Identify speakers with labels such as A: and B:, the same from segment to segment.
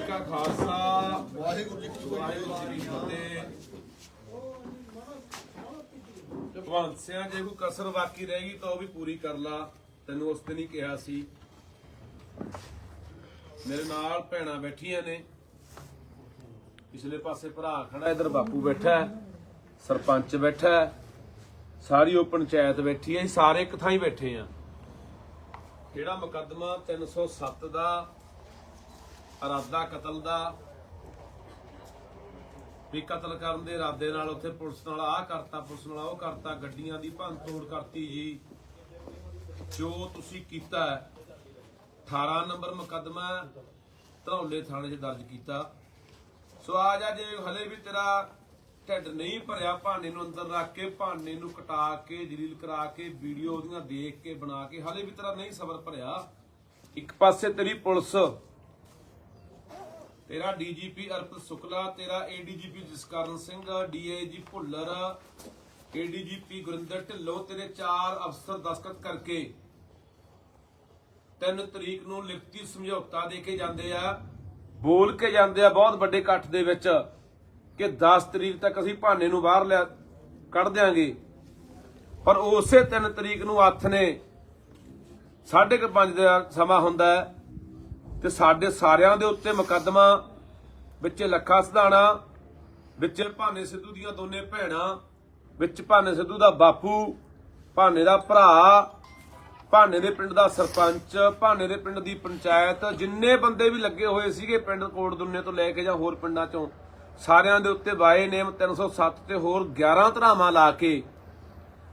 A: ਕਾ
B: ਖਾਲਸਾ ਵਾਹਿਗੁਰੂ ਜੀ ਕੀ ਫਤਿਹ ਭਗਵੰਤ ਸਿਆ ਜੇ ਕੋਈ ਕਸਰ ਬਾਕੀ ਰਹਿ ਗਈ ਤਾਂ ਉਹ ਵੀ ਪੂਰੀ ਕਰ ਲਾ ਤੈਨੂੰ ਉਸ ਦਿਨ ਹੀ ਕਿਹਾ ਸੀ ਮੇਰੇ ਨਾਲ ਭੈਣਾਂ ਬੈਠੀਆਂ ਨੇ। ਪਿਛਲੇ ਪਾਸੇ ਭਰਾ ਖੜਾ, ਇਧਰ ਬਾਪੂ ਬੈਠਾ ਹੈ, ਸਰਪੰਚ ਬੈਠਾ ਹੈ, ਸਾਰੀ ਉਹ ਪੰਚਾਇਤ ਬੈਠੀ ਹੈ ਸਾਰੇ ਇੱਕ ਥਾਂ ਹੀ ਬੈਠੇ ਆ ਜਿਹੜਾ ਮੁਕੱਦਮਾ? 307 ਦਾ ਇਰਾਦਾ ਕਤਲ ਦਾ, ਵੀ ਕਤਲ ਕਰਨ ਦੇ ਇਰਾਦੇ ਨਾਲ ਉੱਥੇ ਪੁਲਿਸ ਨਾਲ ਆਹ ਕਰਤਾ, ਪੁਲਿਸ ਨਾਲ ਉਹ ਕਰਤਾ, ਗੱਡੀਆਂ ਦੀ ਭੰਨ ਤੋੜ ਕਰਤੀ ਜੀ। ਜੋ ਤੁਸੀਂ ਕੀਤਾ 18 ਨੰਬਰ ਮੁਕੱਦਮਾ ਧਰੌਲੇ ਥਾਣੇ 'ਚ ਦਰਜ ਕੀਤਾ। ਸੋ ਆ ਜਾ ਜੇ ਹਲੇ ਵੀ ਤੇਰਾ ਢਿੱਡ ਨਹੀਂ ਭਰਿਆ ਭਾਨੇ ਨੂੰ ਅੰਦਰ ਰੱਖ ਕੇ ਭਾਨੇ ਨੂੰ ਕਟਾ ਕੇ, ਜਲੀਲ ਕਰਾ ਕੇ, ਵੀਡੀਓ ਉਹਦੀਆਂ ਦੇਖ ਕੇ, ਬਣਾ ਕੇ, ਹਲੇ ਵੀ ਤੇਰਾ ਨਹੀਂ ਸਬਰ ਭਰਿਆ। ਇੱਕ ਪਾਸੇ ਤੇਰੀ ਪੁਲਿਸ, ਤੇਰਾ ਡੀਜੀਪੀ ਅਰਪਤ ਸੁਕਲਾ, ਤੇਰਾ ADGP Jaskaran Singh, DIG Bhullar, ADGP Gurinder Dhillon, ਤੇਰੇ ਚਾਰ ਅਫਸਰ ਦਸਤਖਤ ਕਰਕੇ ਤਿੰਨ ਤਰੀਕ ਨੂੰ ਲਿਖਤੀ ਸਮਝੌਤਾ ਦੇ ਕੇ ਜਾਂਦੇ ਆ, ਬੋਲ ਕੇ ਜਾਂਦੇ ਆ ਬਹੁਤ ਵੱਡੇ ਇਕੱਠ ਦੇ ਵਿੱਚ ਕਿ 10 ਤਰੀਕ ਤੱਕ ਅਸੀਂ ਭਾਨੇ ਨੂੰ ਬਾਹਰ ਲਿਆ, ਕੱਢ ਦਿਆਂਗੇ। ਪਰ ਉਸੇ 3 ਤਰੀਕ ਨੂੰ ਹੱਥ ਨੇ 5:30 ਦਾ ਸਮਾਂ ਹੁੰਦਾ ਹੈ ਤੇ ਸਾਡੇ ਸਾਰਿਆਂ ਦੇ ਉੱਤੇ ਮੁਕੱਦਮਾ ਵਿੱਚ ਲੱਖਾ ਸਧਾਣਾ, ਵਿੱਚ ਭਾਨੇ ਸਿੱਧੂ ਦੀਆਂ ਦੋਨੇ ਭੈਣਾਂ, ਵਿੱਚ ਭਾਨੇ ਸਿੱਧੂ ਦਾ ਬਾਪੂ, ਭਾਨੇ ਦਾ ਭਰਾ ਭਾਨੇ ਦੇ ਪਿੰਡ ਦਾ ਸਰਪੰਚ, ਭਾਨੇ ਦੇ ਪਿੰਡ ਦੀ ਪੰਚਾਇਤ, ਜਿੰਨੇ ਬੰਦੇ ਵੀ ਲੱਗੇ ਹੋਏ ਸੀਗੇ ਪਿੰਡ ਕੋਟ ਦੁੰਨੇ ਤੋਂ ਲੈ ਕੇ ਜਾਂ ਹੋਰ ਪਿੰਡਾਂ ਚੋਂ, ਸਾਰਿਆਂ ਦੇ ਉੱਤੇ ਵਾਏ ਨੇਮ 307 ਤੇ ਹੋਰ 11 ਧਰਾਵਾਂ ਲਾ ਕੇ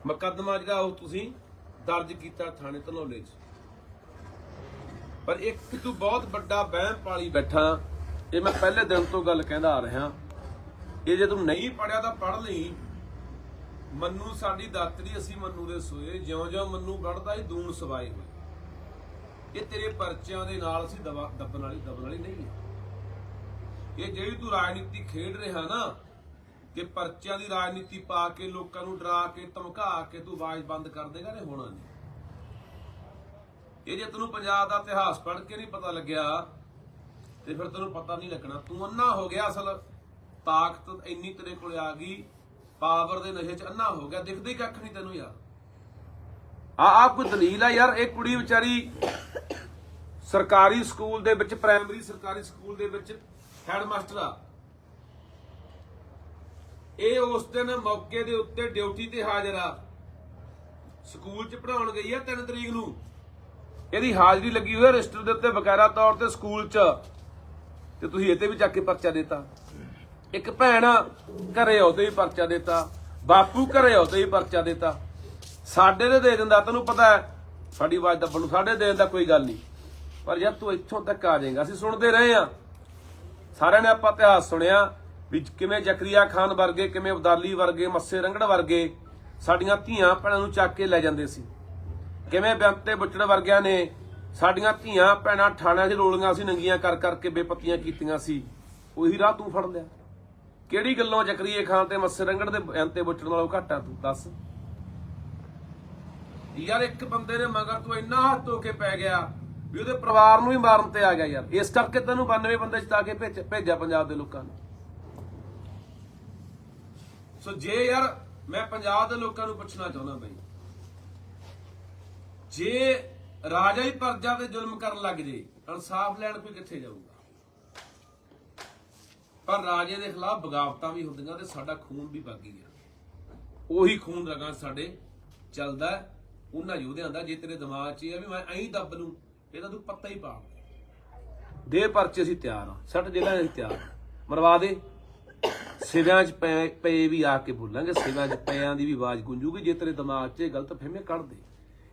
B: ਮੁਕੱਦਮਾ ਜਿਹੜਾ ਉਹ ਤੁਸੀਂ ਦਰਜ ਕੀਤਾ ਥਾਣੇ ਧਨੌਲੇ 'ਚ। ਪਰ ਇੱਕ ਤੂੰ ਬਹੁਤ ਵੱਡਾ ਵਹਿਮ ਪਾਲੀ ਬੈਠਾ, ਇਹ ਮੈਂ ਪਹਿਲੇ ਦਿਨ ਤੋਂ ਗੱਲ ਕਹਿੰਦਾ ਆ ਰਿਹਾ। ਇਹ ਜੇ ਤੂੰ ਨਹੀਂ ਪੜਿਆ ਤਾਂ ਪੜ ਲਈ। ਮੰਨੂ ਸਾਡੀ ਦਾਤਰੀ ਅਸੀਂ ਮੰਨੂ ਦੇ ਸੋਏ। ਜਿਉਂ-ਜਿਉਂ ਮੰਨੂ ਵੜਦਾ ਹੀ ਦੂਣ ਸਵਾਏ ਹੋਏ। ਇਹ ਤੇਰੇ ਪਰਚਿਆਂ ਦੇ ਨਾਲ ਅਸੀਂ ਦੱਬਣ ਵਾਲੀ ਦੱਬਣ ਵਾਲੀ ਨਹੀਂ ਹੈ ਇਹ ਜਿਹੜੀ ਤੂੰ ਰਾਜਨੀਤੀ ਖੇਡ ਰਿਹਾ ਨਾ, ਕਿ ਪਰਚਿਆਂ ਦੀ ਰਾਜਨੀਤੀ ਪਾ ਕੇ ਲੋਕਾਂ ਨੂੰ ਡਰਾ ਕੇ, ਧਮਕਾ ਕੇ ਤੂੰ ਆਵਾਜ਼ ਬੰਦ ਕਰ ਦੇਗਾ ਨੇ ਹੋਣਾ ਨਹੀਂ। ਇਹ ਜੇ ਤੈਨੂੰ ਪੰਜਾਬ ਦਾ ਇਤਿਹਾਸ ਪੜ੍ਹ ਕੇ ਨਹੀਂ ਪਤਾ ਲੱਗਿਆ, ਤੇ ਫਿਰ ਤੈਨੂੰ ਪਤਾ ਨਹੀਂ ਲੱਗਣਾ। ਤੂੰ ਅੰਨਾ ਹੋ ਗਿਆ ਅਸਲ। ਤਾਕਤ ਇੰਨੀ ਤੇਰੇ ਕੋਲ ਆ ਗਈ ਪਾਵਰ ਦੇ ਨਸ਼ੇ 'ਚ ਅੰਨਾ ਹੋ ਗਿਆ, ਦਿਖਦੇ ਹੀ ਕੱਖ ਨਹੀਂ ਤੈਨੂੰ ਯਾਰ। ਆ ਆਪ ਕੋਈ ਦਲੀਲ ਆ ਯਾਰ, ਇਹ ਕੁੜੀ ਵਿਚਾਰੀ ਸਰਕਾਰੀ ਸਕੂਲ ਦੇ ਵਿੱਚ, ਪ੍ਰਾਇਮਰੀ ਸਰਕਾਰੀ ਸਕੂਲ ਦੇ ਵਿੱਚ ਹੈਡ ਮਾਸਟਰ ਆ। ਇਹ ਉਸ ਦਿਨ ਮੌਕੇ ਦੇ ਉੱਤੇ ਡਿਊਟੀ ਤੇ ਹਾਜ਼ਰ ਆ। ਸਕੂਲ 'ਚ ਪੜਾਉਣ ਗਈ ਆ 3 ਤਰੀਕ ਨੂੰ। ਇਹਦੀ ਹਾਜ਼ਰੀ ਲੱਗੀ ਹੋਈ ਹੈ ਰਜਿਸਟਰ ਦੇ ਉੱਤੇ ਬਕਾਇਦਾ ਤੌਰ ਤੇ ਸਕੂਲ 'ਚ। ਤੇ ਤੁਸੀਂ ਇਹ ਤੇ ਵੀ ਚੱਕ ਕੇ ਪਰਚਾ ਦਿੱਤਾ। ਇੱਕ ਭੈਣ ਘਰੇ ਉਹਦੇ ਵੀ ਪਰਚਾ ਦਿੱਤਾ, ਬਾਪੂ ਘਰੇ ਉਹਦੇ ਵੀ ਪਰਚਾ ਦਿੱਤਾ। ਸਾਡੇ ਦੇ ਦੇ ਦਿੰਦਾ, ਤੈਨੂੰ ਪਤਾ ਸਾਡੀ ਆਵਾਜ਼ ਦੱਬਣ ਨੂੰ ਸਾਡੇ ਦੇਣ ਦਾ ਕੋਈ ਗੱਲ ਨਹੀਂ। ਪਰ ਜਦ ਤੂੰ ਇੱਥੋਂ ਤੱਕ ਆ ਜਾਏਗਾ, ਅਸੀਂ ਸੁਣਦੇ ਰਹੇ ਆ ਸਾਰਿਆਂ ਨੇ ਆਪਾਂ ਇਤਿਹਾਸ ਸੁਣਿਆ ਵੀ ਕਿਵੇਂ ਜ਼ਕਰੀਆ ਖਾਨ ਵਰਗੇ, ਕਿਵੇਂ ਅਬਦਾਲੀ ਵਰਗੇ, ਮੱਸੇ ਰੰਗੜ ਵਰਗੇ ਸਾਡੀਆਂ ਧੀਆਂ ਭੈਣਾਂ ਨੂੰ ਚੱਕ ਕੇ ਲੈ ਜਾਂਦੇ ਸੀ। ਕਿਵੇਂ ਬੇਅੰਤੇ ਬੁੱਚੜ ਵਰਗਿਆਂ ਨੇ ਸਾਡੀਆਂ ਧੀਆਂ ਭੈਣਾਂ ਠਾਣਿਆਂ 'ਚ ਰੋਲੀਆਂ ਸੀ, ਨੰਗੀਆਂ ਕਰ ਕਰਕੇ ਬੇਪਤੀਆਂ ਕੀਤੀਆਂ ਸੀ। ਉਹੀ ਰਾਹ ਤੂੰ ਫੜ ਲਿਆ। ਕਿਹੜੀ ਗੱਲੋਂ ਜ਼ਕਰੀਏ ਖਾਨ ਤੇ ਮੱਸੇ ਰੰਗੜ ਦੇ ਬੇਅੰਤੇ ਬੁੱਚੜ ਨਾਲੋਂ ਘੱਟ ਤੂੰ? ਦੱਸ। ਯਾਰ ਇੱਕ ਬੰਦੇ ਨੇ ਮਗਰ ਤੂੰ ਇੰਨਾ ਹੱਥ ਧੋ ਕੇ ਪੈ ਗਿਆ ਵੀ ਉਹਦੇ ਪਰਿਵਾਰ ਨੂੰ ਹੀ ਮਾਰਨ ਤੇ ਆ ਗਿਆ ਯਾਰ। ਇਸ ਕਰਕੇ ਤੈਨੂੰ 92 ਬੰਦੇ ਜਿਤਾ ਕੇ ਭੇਜ- ਭੇਜਿਆ ਪੰਜਾਬ ਦੇ ਲੋਕਾਂ ਨੇ। ਸੋ ਜੇ ਯਾਰ ਮੈਂ ਪੰਜਾਬ ਦੇ ਲੋਕਾਂ ਨੂੰ ਪੁੱਛਣਾ ਚਾਹੁੰਦਾ ਬਈ, ਜੇ ਰਾਜਾ ਹੀ ਪਰਜਾ ਤੇ ਜ਼ੁਲਮ ਕਰਨ ਲੱਗ ਜੇ, ਇਨਸਾਫ ਲੈਣ ਕੋਈ ਕਿੱਥੇ ਜਾਊ ਪਰ ਰਾਜੇ ਦੇ ਖਿਲਾਫ ਬਗਾਵਤਾਂ ਵੀ ਹੁੰਦੀਆਂ ਤੇ ਸਾਡਾ ਖੂਨ ਵੀ ਬਾਗੀ ਆ। ਉਹੀ ਖੂਨ ਰਗਾਂ ਸਾਡੇ ਚੱਲਦਾ ਉਹਨਾਂ ਯੋਧਿਆਂ ਦਾ, ਜੇ ਤੇਰੇ ਦਿਮਾਗ 'ਚ ਇਹ ਆ ਵੀ ਮੈਂ ਐਂ ਦੱਬ ਲੂੰ, ਇਹਦਾ ਤੂੰ ਪੱਤਾ ਹੀ ਪਾ ਦੇ। ਪਰਚੇ ਅਸੀਂ ਤਿਆਰ ਆ ਸੱਟ ਜ਼ਿਲ੍ਹਾ ਅਸੀਂ ਤਿਆਰ ਆ। ਮਰਵਾ ਦੇ। ਸਿਵਿਆਂ 'ਚ ਪਏ ਪਏ ਵੀ ਆ ਕੇ ਬੋਲਾਂਗੇ, ਸਿਵਿਆਂ 'ਚ ਪਿਆਂ ਦੀ ਵੀ ਆਵਾਜ਼ ਗੂੰਜੂਗੀ ਜੇ ਤੇਰੇ ਦਿਮਾਗ 'ਚ ਇਹ ਗਲਤ ਫਹਿਮੇ ਕੱਢ ਦੇ।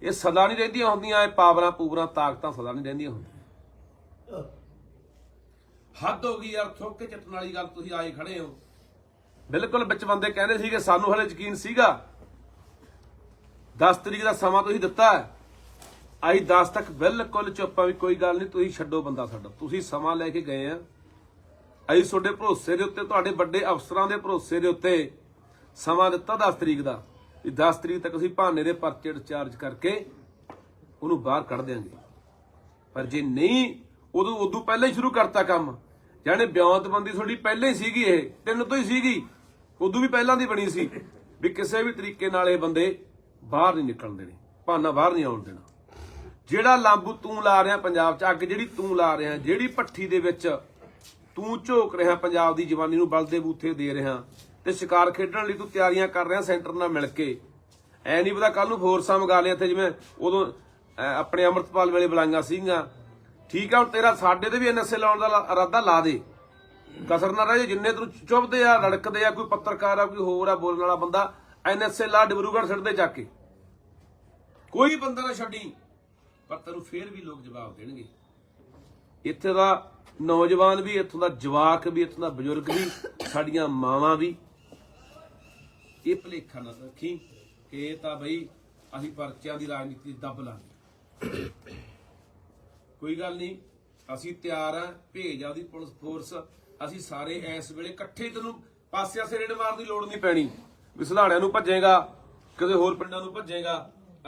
B: ਇਹ ਸਦਾ ਨਹੀਂ ਰਹਿੰਦੀਆਂ ਹੁੰਦੀਆਂ, ਇਹ ਪਾਵਰਾਂ ਪੂਵਰਾਂ, ਤਾਕਤਾਂ ਸਦਾ ਨਹੀਂ ਰਹਿੰਦੀਆਂ ਹੁੰਦੀਆਂ। ਹੱਦ ਹੋ ਗਈ ਯਾਰ, ਥੁੱਕ ਕੇ ਚੱਟਣ ਵਾਲੀ ਗੱਲ ਤੁਸੀਂ ਆਏ ਖੜੇ ਹੋ। ਬਿਲਕੁਲ ਵਿੱਚ ਬੰਦੇ ਕਹਿੰਦੇ ਸੀਗੇ, ਸਾਨੂੰ ਹਲੇ ਯਕੀਨ ਸੀਗਾ। 10 ਤਰੀਕ ਦਾ ਸਮਾਂ ਤੁਸੀਂ ਦਿੱਤਾ ਹੈ। ਆਈ 10 ਤੱਕ ਬਿਲਕੁਲ ਚੁੱਪ ਆ ਵੀ ਕੋਈ ਗੱਲ ਨਹੀਂ, ਤੁਸੀਂ ਛੱਡੋ ਬੰਦਾ ਸਾਡਾ। ਤੁਸੀਂ ਸਮਾਂ ਲੈ ਕੇ ਗਏ ਆ। ਅਸੀਂ ਤੁਹਾਡੇ ਭਰੋਸੇ ਦੇ ਉੱਤੇ, ਤੁਹਾਡੇ ਵੱਡੇ ਅਫਸਰਾਂ ਦੇ ਭਰੋਸੇ ਦੇ ਉੱਤੇ ਸਮਾਂ ਦਿੱਤਾ 10 ਤਰੀਕ ਦਾ। ਵੀ 10 ਤਰੀਕ ਤੱਕ ਅਸੀਂ ਭਾਨੇ ਦੇ ਪਰਚੇ ਚਾਰਜ ਕਰਕੇ ਉਹਨੂੰ ਬਾਹਰ ਕੱਢ ਦਿਆਂਗੇ। ਪਰ ਜੇ ਨਹੀਂ ਉਦੋਂ ਉਦੋਂ ਪਹਿਲਾਂ ਹੀ ਸ਼ੁਰੂ ਕਰਤਾ ਕੰਮ। ਜਾਨੇ ਬਿਆਨਤਬੰਦੀ ਤੁਹਾਡੀ ਪਹਿਲਾਂ ਹੀ ਸੀਗੀ ਇਹ, ਤਿੰਨ ਤੋਂ ਹੀ ਸੀਗੀ। ਉਦੋਂ ਵੀ ਪਹਿਲਾਂ ਦੀ ਬਣੀ ਸੀ। ਵੀ ਕਿਸੇ ਵੀ ਤਰੀਕੇ ਨਾਲ ਇਹ ਬੰਦੇ ਬਾਹਰ ਨਹੀਂ ਨਿਕਲਣ ਦੇਣੇ, ਭਾਨਾ ਬਾਹਰ ਨਹੀਂ ਆਉਣ ਦੇਣਾ। ਜਿਹੜਾ ਲਾਂਬੂ ਤੂੰ ਲਾ ਰਿਹਾ ਪੰਜਾਬ 'ਚ, ਅੱਗ ਜਿਹੜੀ ਤੂੰ ਲਾ ਰਿਹਾ, ਜਿਹੜੀ ਭੱਠੀ ਦੇ ਵਿੱਚ ਤੂੰ ਝੋਕ ਰਿਹਾ ਪੰਜਾਬ ਦੀ ਜਵਾਨੀ ਨੂੰ ਬਲਦੇ ਬੂਥੇ ਦੇ ਰਿਹਾ ਤੇ ਸ਼ਿਕਾਰ ਖੇਡਣ ਲਈ ਤੂੰ ਤਿਆਰੀਆਂ ਕਰ ਰਿਹਾ ਸੈਂਟਰ ਨਾਲ ਮਿਲ ਕੇ। ਐ ਨਹੀਂ ਪਤਾ ਕੱਲ ਨੂੰ ਫੋਰਸਾਂ ਮੰਗਾ ਲਿਆ ਇੱਥੇ ਜਿਵੇਂ ਉਦੋਂ ਆਪਣੇ ਅਮਰਤਪਾਲ ਵੇਲੇ ਬੁਲਾਈਆਂ ਸੀਗੀਆਂ। ਠੀਕ ਆ, ਹੁਣ ਤੇਰਾ ਸਾਡੇ ਤੇ ਵੀ ਐਨਐਸਏ ਲਾਉਣ ਦਾ ਲਾ- ਇਰਾਦਾ ਲਾ ਦੇ। ਕਸਰ ਨਾ ਰਹੇ ਜਿੰਨੇ ਤੈਨੂੰ ਚੁੱਭਦੇ ਆ ਲੜਕਦੇ ਆ, ਕੋਈ ਪੱਤਰਕਾਰ ਆ, ਕੋਈ ਹੋਰ ਆ, ਬੋਲਣ ਵਾਲਾ ਬੰਦਾ ਐਨਐਸਏ ਲਾ ਡਿਬਰੂਗੜ੍ਹ ਸਿੱਟਦੇ ਜਾ ਕੇ। ਕੋਈ ਬੰਦਾ ਨਾ ਛੱਡੀ, ਪਰ ਤੈਨੂੰ ਫੇਰ ਵੀ ਲੋਕ ਜਵਾਬ ਦੇਣਗੇ। ਇੱਥੇ ਦਾ ਨੌਜਵਾਨ ਵੀ, ਇੱਥੋਂ ਦਾ ਜਵਾਕ ਵੀ, ਇੱਥੋਂ ਦਾ ਬਜ਼ੁਰਗ ਵੀ, ਸਾਡੀਆਂ ਮਾਵਾਂ ਵੀ। ਇਹ ਭਲੇਖਾ ਨਾ ਰੱਖੀ, ਕਿ ਤਾਂ ਬਈ ਅਸੀਂ ਪਰਚਿਆਂ ਦੀ ਰਾਜਨੀਤੀ ਦੱਬ ਲਾਂਗੇ। ਕੋਈ ਗੱਲ ਨਹੀਂ, ਅਸੀਂ ਤਿਆਰ ਆ ਭੇਜ ਆ ਉਹਦੀ ਪੁਲਿਸ ਫੋਰਸ ਅਸੀਂ ਸਾਰੇ ਇਸ ਵੇਲੇ ਇਕੱਠੇ ਤੈਨੂੰ ਪਾਸਿਆਂ ਸਿਰੇ ਨੇ ਮਾਰਨ ਦੀ ਲੋੜ ਨਹੀਂ ਪੈਣੀ। ਵੀ ਸੁਧਾਣਿਆਂ ਨੂੰ ਭੱਜੇਗਾ ਕਿਤੇ ਹੋਰ ਪਿੰਡਾਂ ਨੂੰ ਭੱਜੇਗਾ,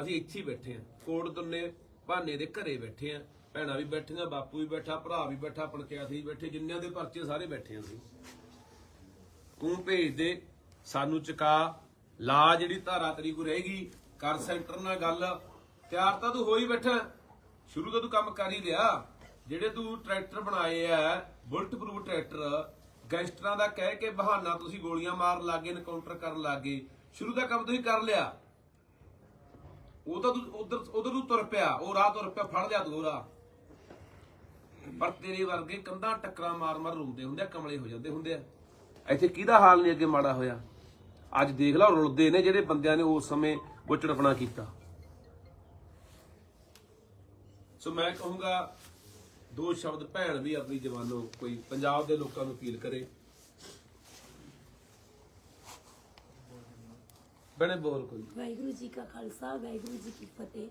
B: ਅਸੀਂ ਇੱਥੇ ਹੀ ਬੈਠੇ ਆ ਕੋਟ ਦੁੰਨੇ ਬਹਾਨੇ ਦੇ ਘਰੇ ਬੈਠੇ ਆ ਭੈਣਾਂ ਵੀ ਬੈਠੀਆਂ, ਬਾਪੂ ਵੀ ਬੈਠਾ, ਭਰਾ ਵੀ ਬੈਠਾ ਪੰਚਾਇਤ ਸੀ ਬੈਠੇ, ਜਿੰਨਿਆਂ ਦੇ ਪਰਚੇ ਸਾਰੇ ਬੈਠੇ ਅਸੀਂ। ਤੂੰ ਭੇਜ ਦੇ, ਸਾਨੂੰ ਚੁਕਾ, ਲਾ ਜਿਹੜੀ ਧਾਰਾ ਤੇਰੀ ਕੋ ਰਹੇਗੀ, ਕਰ ਸੈਂਟਰ ਨਾਲ ਗੱਲ, ਤਿਆਰ ਤਾਂ ਤੂੰ ਹੋਈ ਬੈਠਾ। ਸ਼ੁਰੂ ਤੋਂ ਤੂੰ ਕੰਮ ਕਰ ਹੀ ਲਿਆ। ਜਿਹੜੇ ਤੂੰ ਟਰੈਕਟਰ ਬਣਾਏ ਆ ਬੁਲਟ ਪ੍ਰੂਫ ਟਰੈਕਟਰ ਗੈਂਗਸਟਰਾਂ ਦਾ ਕਹਿ ਕੇ ਬਹਾਨਾ ਤੁਸੀਂ ਗੋਲੀਆਂ ਮਾਰਨ ਲੱਗੇ ਐਨਕਾਊਂਟਰ ਕਰਨ ਲੱਗੇ ਸ਼ੁਰੂ ਦਾ ਕੰਮ ਤੁਸੀਂ ਕਰ ਲਿਆ। ਉਹ ਤਾਂ ਤੂੰ ਉਧਰ ਉਧਰ ਨੂੰ ਤੁਰ ਪਿਆ, ਉਹ ਰਾਹ ਤੁਰ ਪਿਆ, ਫੜ ਲਿਆ ਤੂੰ ਰਾਹ। ਪਰ ਤੇਰੇ ਵਰਗੇ ਕੰਧਾਂ ਟੱਕਰਾਂ ਮਾਰ ਮਾਰ ਰੁਲਦੇ ਹੁੰਦੇ ਆ, ਕਮਲੇ ਹੋ ਜਾਂਦੇ ਹੁੰਦੇ ਆ। ਇੱਥੇ ਕਿਹਦਾ ਹਾਲ ਨਹੀਂ ਅੱਗੇ ਮਾੜਾ ਹੋਇਆ? ਅੱਜ ਦੇਖ ਲਓ ਰੁਲਦੇ ਨੇ ਜਿਹੜੇ ਬੰਦਿਆਂ ਨੇ ਉਸ ਸਮੇਂ ਗੁੱਚੜਪਣਾ ਕੀਤਾ। ਸੋ ਮੈਂ ਕਹੂੰਗਾ ਦੋ ਸ਼ਬਦ ਭੈਣ ਵੀ ਆਪਣੀ ਜਵਾਨੋ ਕੋਈ ਪੰਜਾਬ ਦੇ ਲੋਕਾਂ ਨੂੰ ਅਪੀਲ ਕਰੇ। ਬਣੇ ਬੋਲ ਕੋਈ।
C: ਵਾਹਿਗੁਰੂ ਜੀ ਕਾ ਖਾਲਸਾ, ਵਾਹਿਗੁਰੂ ਜੀ ਕੀ ਫਤਿਹ।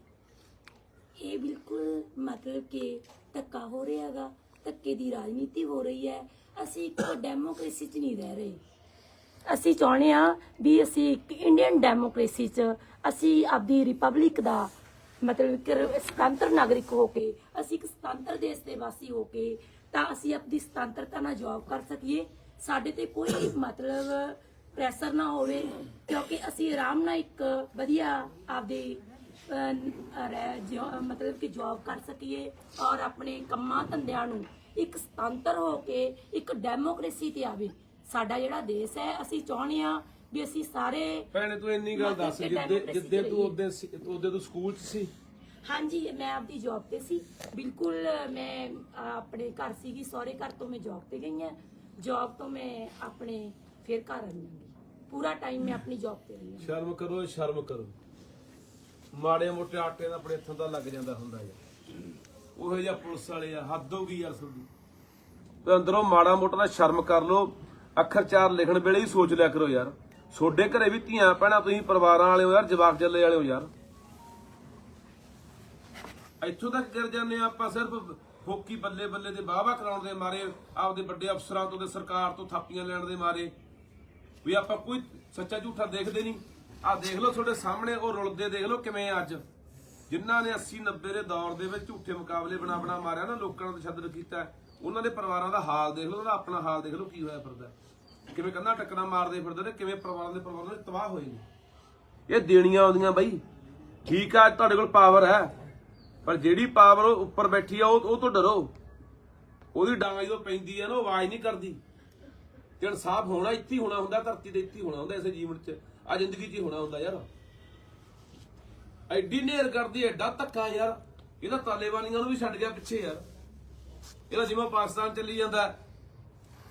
C: ਇਹ ਬਿਲਕੁਲ ਮਤਲਬ ਕਿ ਧੱਕਾ ਹੋ ਰਿਹਾ ਹੈਗਾ, ਧੱਕੇ ਦੀ ਰਾਜਨੀਤੀ ਹੋ ਰਹੀ ਹੈ। ਅਸੀਂ ਇੱਕ ਡੈਮੋਕ੍ਰੇਸੀ 'ਚ ਨਹੀਂ ਰਹਿ ਰਹੇ। ਅਸੀਂ ਚਾਹੁੰਦੇ ਆ ਵੀ ਅਸੀਂ ਇੱਕ ਇੰਡੀਅਨ ਡੈਮੋਕ੍ਰੇਸੀ 'ਚ ਅਸੀਂ ਆਪਦੀ ਰਿਪਬਲਿਕ ਦਾ ਮਤਲਬ ਕਿ ਸੁਤੰਤਰ ਨਾਗਰਿਕ ਹੋ ਕੇ, ਅਸੀਂ ਇੱਕ ਸੁਤੰਤਰ ਦੇਸ਼ ਦੇ ਵਾਸੀ ਹੋ ਕੇ, ਤਾਂ ਅਸੀਂ ਆਪਣੀ ਸੁਤੰਤਰਤਾ ਨਾਲ ਜੌਬ ਕਰ ਸਕੀਏ। ਸਾਡੇ ਤੇ ਕੋਈ ਮਤਲਬ ਪ੍ਰੈਸ਼ਰ ਨਾ ਹੋਵੇ, ਕਿਉਂਕਿ ਅਸੀਂ ਆਰਾਮ ਨਾਲ ਇੱਕ ਵਧੀਆ ਆਪਦੀ ਰਹਿ- ਮਤਲਬ ਕਿ ਜੌਬ ਕਰ ਸਕੀਏ ਔਰ ਆਪਣੇ ਕੰਮਾਂ ਧੰਦਿਆਂ ਨੂੰ ਇੱਕ ਸੁਤੰਤਰ ਹੋ ਕੇ, ਇੱਕ ਡੈਮੋਕ੍ਰੇਸੀ ਤੇ ਆਵੇ। ਸਾਡਾ ਜਿਹੜਾ ਦੇਸ਼ ਹੈ, ਅਸੀਂ ਚਾਹੁੰਦੇ ਆ ਵੀ ਅਸੀਂ ਸਾਰੇ
B: ਭੈਣੇ ਤੂੰ ਇੰਨੀ ਗੱਲ ਦੱਸ ਜਿੱਦੇ ਜਿੱਦੇ ਤੂੰ। ਉਹਦੇ ਉਹਦੇ ਤੂੰ ਸਕੂਲ 'ਚ ਸੀ?
C: ਹਾਂਜੀ ਮੈਂ ਆਪਦੀ ਜੌਬ ਤੇ ਸੀ। ਬਿਲਕੁਲ ਮੈਂ ਅਹ, ਆਪਣੇ ਘਰ ਸੀਗੀ ਸਹੁਰੇ ਘਰ ਤੋਂ ਮੈਂ ਜੌਬ ਤੇ ਗਈ ਹਾਂ। ਜੌਬ ਤੋਂ ਮੈਂ ਆਪਣੇ ਫਿਰ ਘਰ ਆਈ ਹਾਂ। ਪੂਰਾ ਟਾਈਮ ਮੈਂ ਆਪਣੀ ਜੌਬ ਤੇ ਰਹੀ ਹਾਂ।
B: ਸ਼ਰਮ ਕਰੋ ਸ਼ਰਮ ਕਰੋ। ਮਾੜੇ ਮੋਟੇ ਆਟੇ ਦਾ ਆਪਣੇ ਇੱਥੋਂ ਦਾ ਲੱਗ ਜਾਂਦਾ ਹੁੰਦਾ ਯਾਰ। ਉਹੋ ਜਿਹਾ ਪੁਲਿਸ ਵਾਲੇ ਆ ਹੱਦ ਹੋ ਗਈ ਯਾਰ ਤੁਹਾਡੀ। ਤੇ ਅੰਦਰੋਂ ਮਾੜਾ ਮੋਟਾ ਦਾ ਸ਼ਰਮ ਕਰ ਲੋ ਅੱਖਰ ਚਾਰ ਲਿਖਣ ਵੇਲੇ ਹੀ ਸੋਚ ਲਿਆ ਕਰੋ ਯਾਰ। ਛੋਡੇ ਘਰੇ ਵੀ ਧੀਆਂ ਭੈਣਾਂ ਤੁਸੀਂ ਪਰਿਵਾਰਾਂ ਵਾਲੇ ਹੋ ਯਾਰ, ਜਵਾਕ ਚੱਲੇ ਵਾਲੇ ਹੋ ਯਾਰ। ਇੱਥੋਂ ਤੱਕ ਕਰ ਜਾਂਦੇ ਆ ਆਪਾਂ ਸਿਰਫ ਹੋਕੀ ਬੱਲੇ ਬੱਲੇ ਦੇ ਵਾਹਵਾ ਕਰਾਉਣ ਦੇ ਮਾਰੇ, ਆਪਦੇ ਵੱਡੇ ਅਫਸਰਾਂ ਤੋਂ ਤੇ ਸਰਕਾਰ ਤੋਂ ਥਾਪੀਆਂ ਲੈਣ ਦੇ ਮਾਰੇ। ਵੀ ਆਪਾਂ ਕੋਈ ਸੱਚਾ ਝੂਠਾ ਦੇਖਦੇ ਨਹੀਂ। ਆਹ ਦੇਖ ਲਓ ਤੁਹਾਡੇ ਸਾਹਮਣੇ, ਉਹ ਰੁਲਦੇ ਦੇਖ ਲਓ ਕਿਵੇਂ ਆ ਅੱਜ। ਜਿਨ੍ਹਾਂ ਨੇ 80 90 ਦੇ ਦੌਰ ਦੇ ਵਿੱਚ ਝੂਠੇ ਮੁਕਾਬਲੇ ਬਣਾ ਬਣਾ ਮਾਰਿਆ ਨਾ, ਲੋਕਾਂ ਨੂੰ ਤਸ਼ੱਦਦ ਕੀਤਾ। ਉਹਨਾਂ ਦੇ ਪਰਿਵਾਰਾਂ ਦਾ ਹਾਲ ਦੇਖ ਲਓ, ਉਹਨਾਂ ਦਾ ਆਪਣਾ ਹਾਲ ਦੇਖ ਲਓ, ਕੀ ਹੋਇਆ ਫਿਰਦਾ। ਕਿਵੇਂ ਕੰਧਾਂ ਟੱਕਰਾਂ ਮਾਰਦੇ ਫਿਰਦੇ ਨੇ, ਕਿਵੇਂ ਪਰਿਵਾਰਾਂ ਦੇ ਪਰਿਵਾਰਾਂ ਦੇ ਤਬਾਹ ਹੋਏ ਨੇ। ਇਹ ਦੇਣੀਆਂ ਆਉਂਦੀਆਂ ਬਾਈ। ਠੀਕ ਆ ਤੁਹਾਡੇ ਕੋਲ ਪਾਵਰ ਹੈ। ਪਰ ਜਿਹੜੀ ਪਾਵਰ ਉੱਪਰ ਬੈਠੀ ਆ, ਉਹ ਉਹ ਤੋਂ ਡਰੋ। ਉਹਦੀ ਡਾਂਗ ਜਦੋਂ ਪੈਂਦੀ ਆ ਨਾ, ਉਹ ਆਵਾਜ਼ ਨਹੀਂ ਕਰਦੀ। ਤੇ ਇਨਸਾਫ ਹੋਣਾ, ਇੱਥੇ ਹੋਣਾ ਹੁੰਦਾ, ਧਰਤੀ ਤੇ ਇੱਥੇ ਹੋਣਾ ਹੁੰਦਾ, ਇਸੇ ਜੀਵਨ 'ਚ। ਆ ਜ਼ਿੰਦਗੀ 'ਚ ਹੀ ਹੋਣਾ ਹੁੰਦਾ ਯਾਰ। ਐਡੀ ਨੇਰ ਕਰਦੀ, ਐਡਾ ਧੱਕਾ ਯਾਰ। ਇਹਦਾ ਤਾਲਿਬਾਨੀਆਂ ਨੂੰ ਵੀ ਛੱਡ ਗਿਆ ਪਿੱਛੇ ਯਾਰ। ਇਹਦਾ ਜਿਵੇਂ ਪਾਕਿਸਤਾਨ ਚੱਲੀ ਜਾਂਦਾ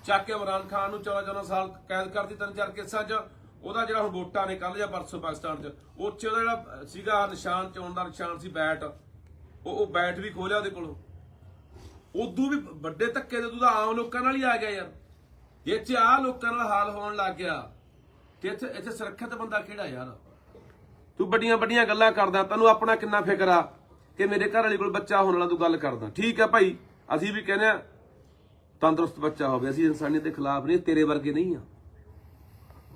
B: ਚੱਕ ਕੇ ਇਮਰਾਨ ਖਾਨ ਨੂੰ 14 14 ਸਾਲ ਕੈਦ ਕਰਤੀ, ਤਿੰਨ ਚਾਰ ਕੇਸਾਂ 'ਚ। ਉਹਦਾ ਜਿਹੜਾ ਹੁਣ ਵੋਟਾਂ ਨੇ ਕੱਲ ਜਾਂ ਪਰਸੋਂ ਪਾਕਿਸਤਾਨ 'ਚ, ਉੱਥੇ ਉਹਦਾ ਜਿਹੜਾ ਸੀਗਾ ਨਿਸ਼ਾਨ, ਚੋਣ ਦਾ ਨਿਸ਼ਾਨ ਸੀ, ਬੈਟ। ਉਹ ਉਹ ਬੈਟ ਵੀ ਖੋਲਿਆ ਉਹਦੇ ਕੋਲੋਂ। ਉਦੋਂ ਵੀ ਵੱਡੇ ਧੱਕੇ ਦੇ ਤੂੰ ਆਮ ਲੋਕਾਂ ਨਾਲ ਹੀ ਆ ਗਿਆ ਯਾਰ। ਜੇ ਚ ਆ ਲੋਕਾਂ ਨਾਲ ਹਾਲ ਹੋਣ ਲੱਗ ਗਿਆ, ਤੇ ਇੱਥੇ ਇੱਥੇ ਸੁਰੱਖਿਅਤ ਬੰਦਾ ਕਿਹੜਾ ਯਾਰ? ਤੂੰ ਵੱਡੀਆਂ ਵੱਡੀਆਂ ਗੱਲਾਂ ਕਰਦਾ, ਤੈਨੂੰ ਆਪਣਾ ਕਿੰਨਾ ਫਿਕਰ ਆ ਕਿ ਮੇਰੇ ਘਰ ਵਾਲੇ ਕੋਲ ਬੱਚਾ ਹੋਣ ਵਾਲਾ ਤੂੰ ਗੱਲ ਕਰਦਾ। ਠੀਕ ਹੈ ਭਾਈ, ਅਸੀਂ ਵੀ ਕਹਿੰਦੇ ਆ ਤੰਦਰੁਸਤ ਬੱਚਾ ਹੋਵੇ, ਅਸੀਂ ਇਨਸਾਨੀਅਤ ਦੇ ਖਿਲਾਫ ਨਹੀਂ, ਤੇਰੇ ਵਰਗੇ ਨਹੀਂ ਆ।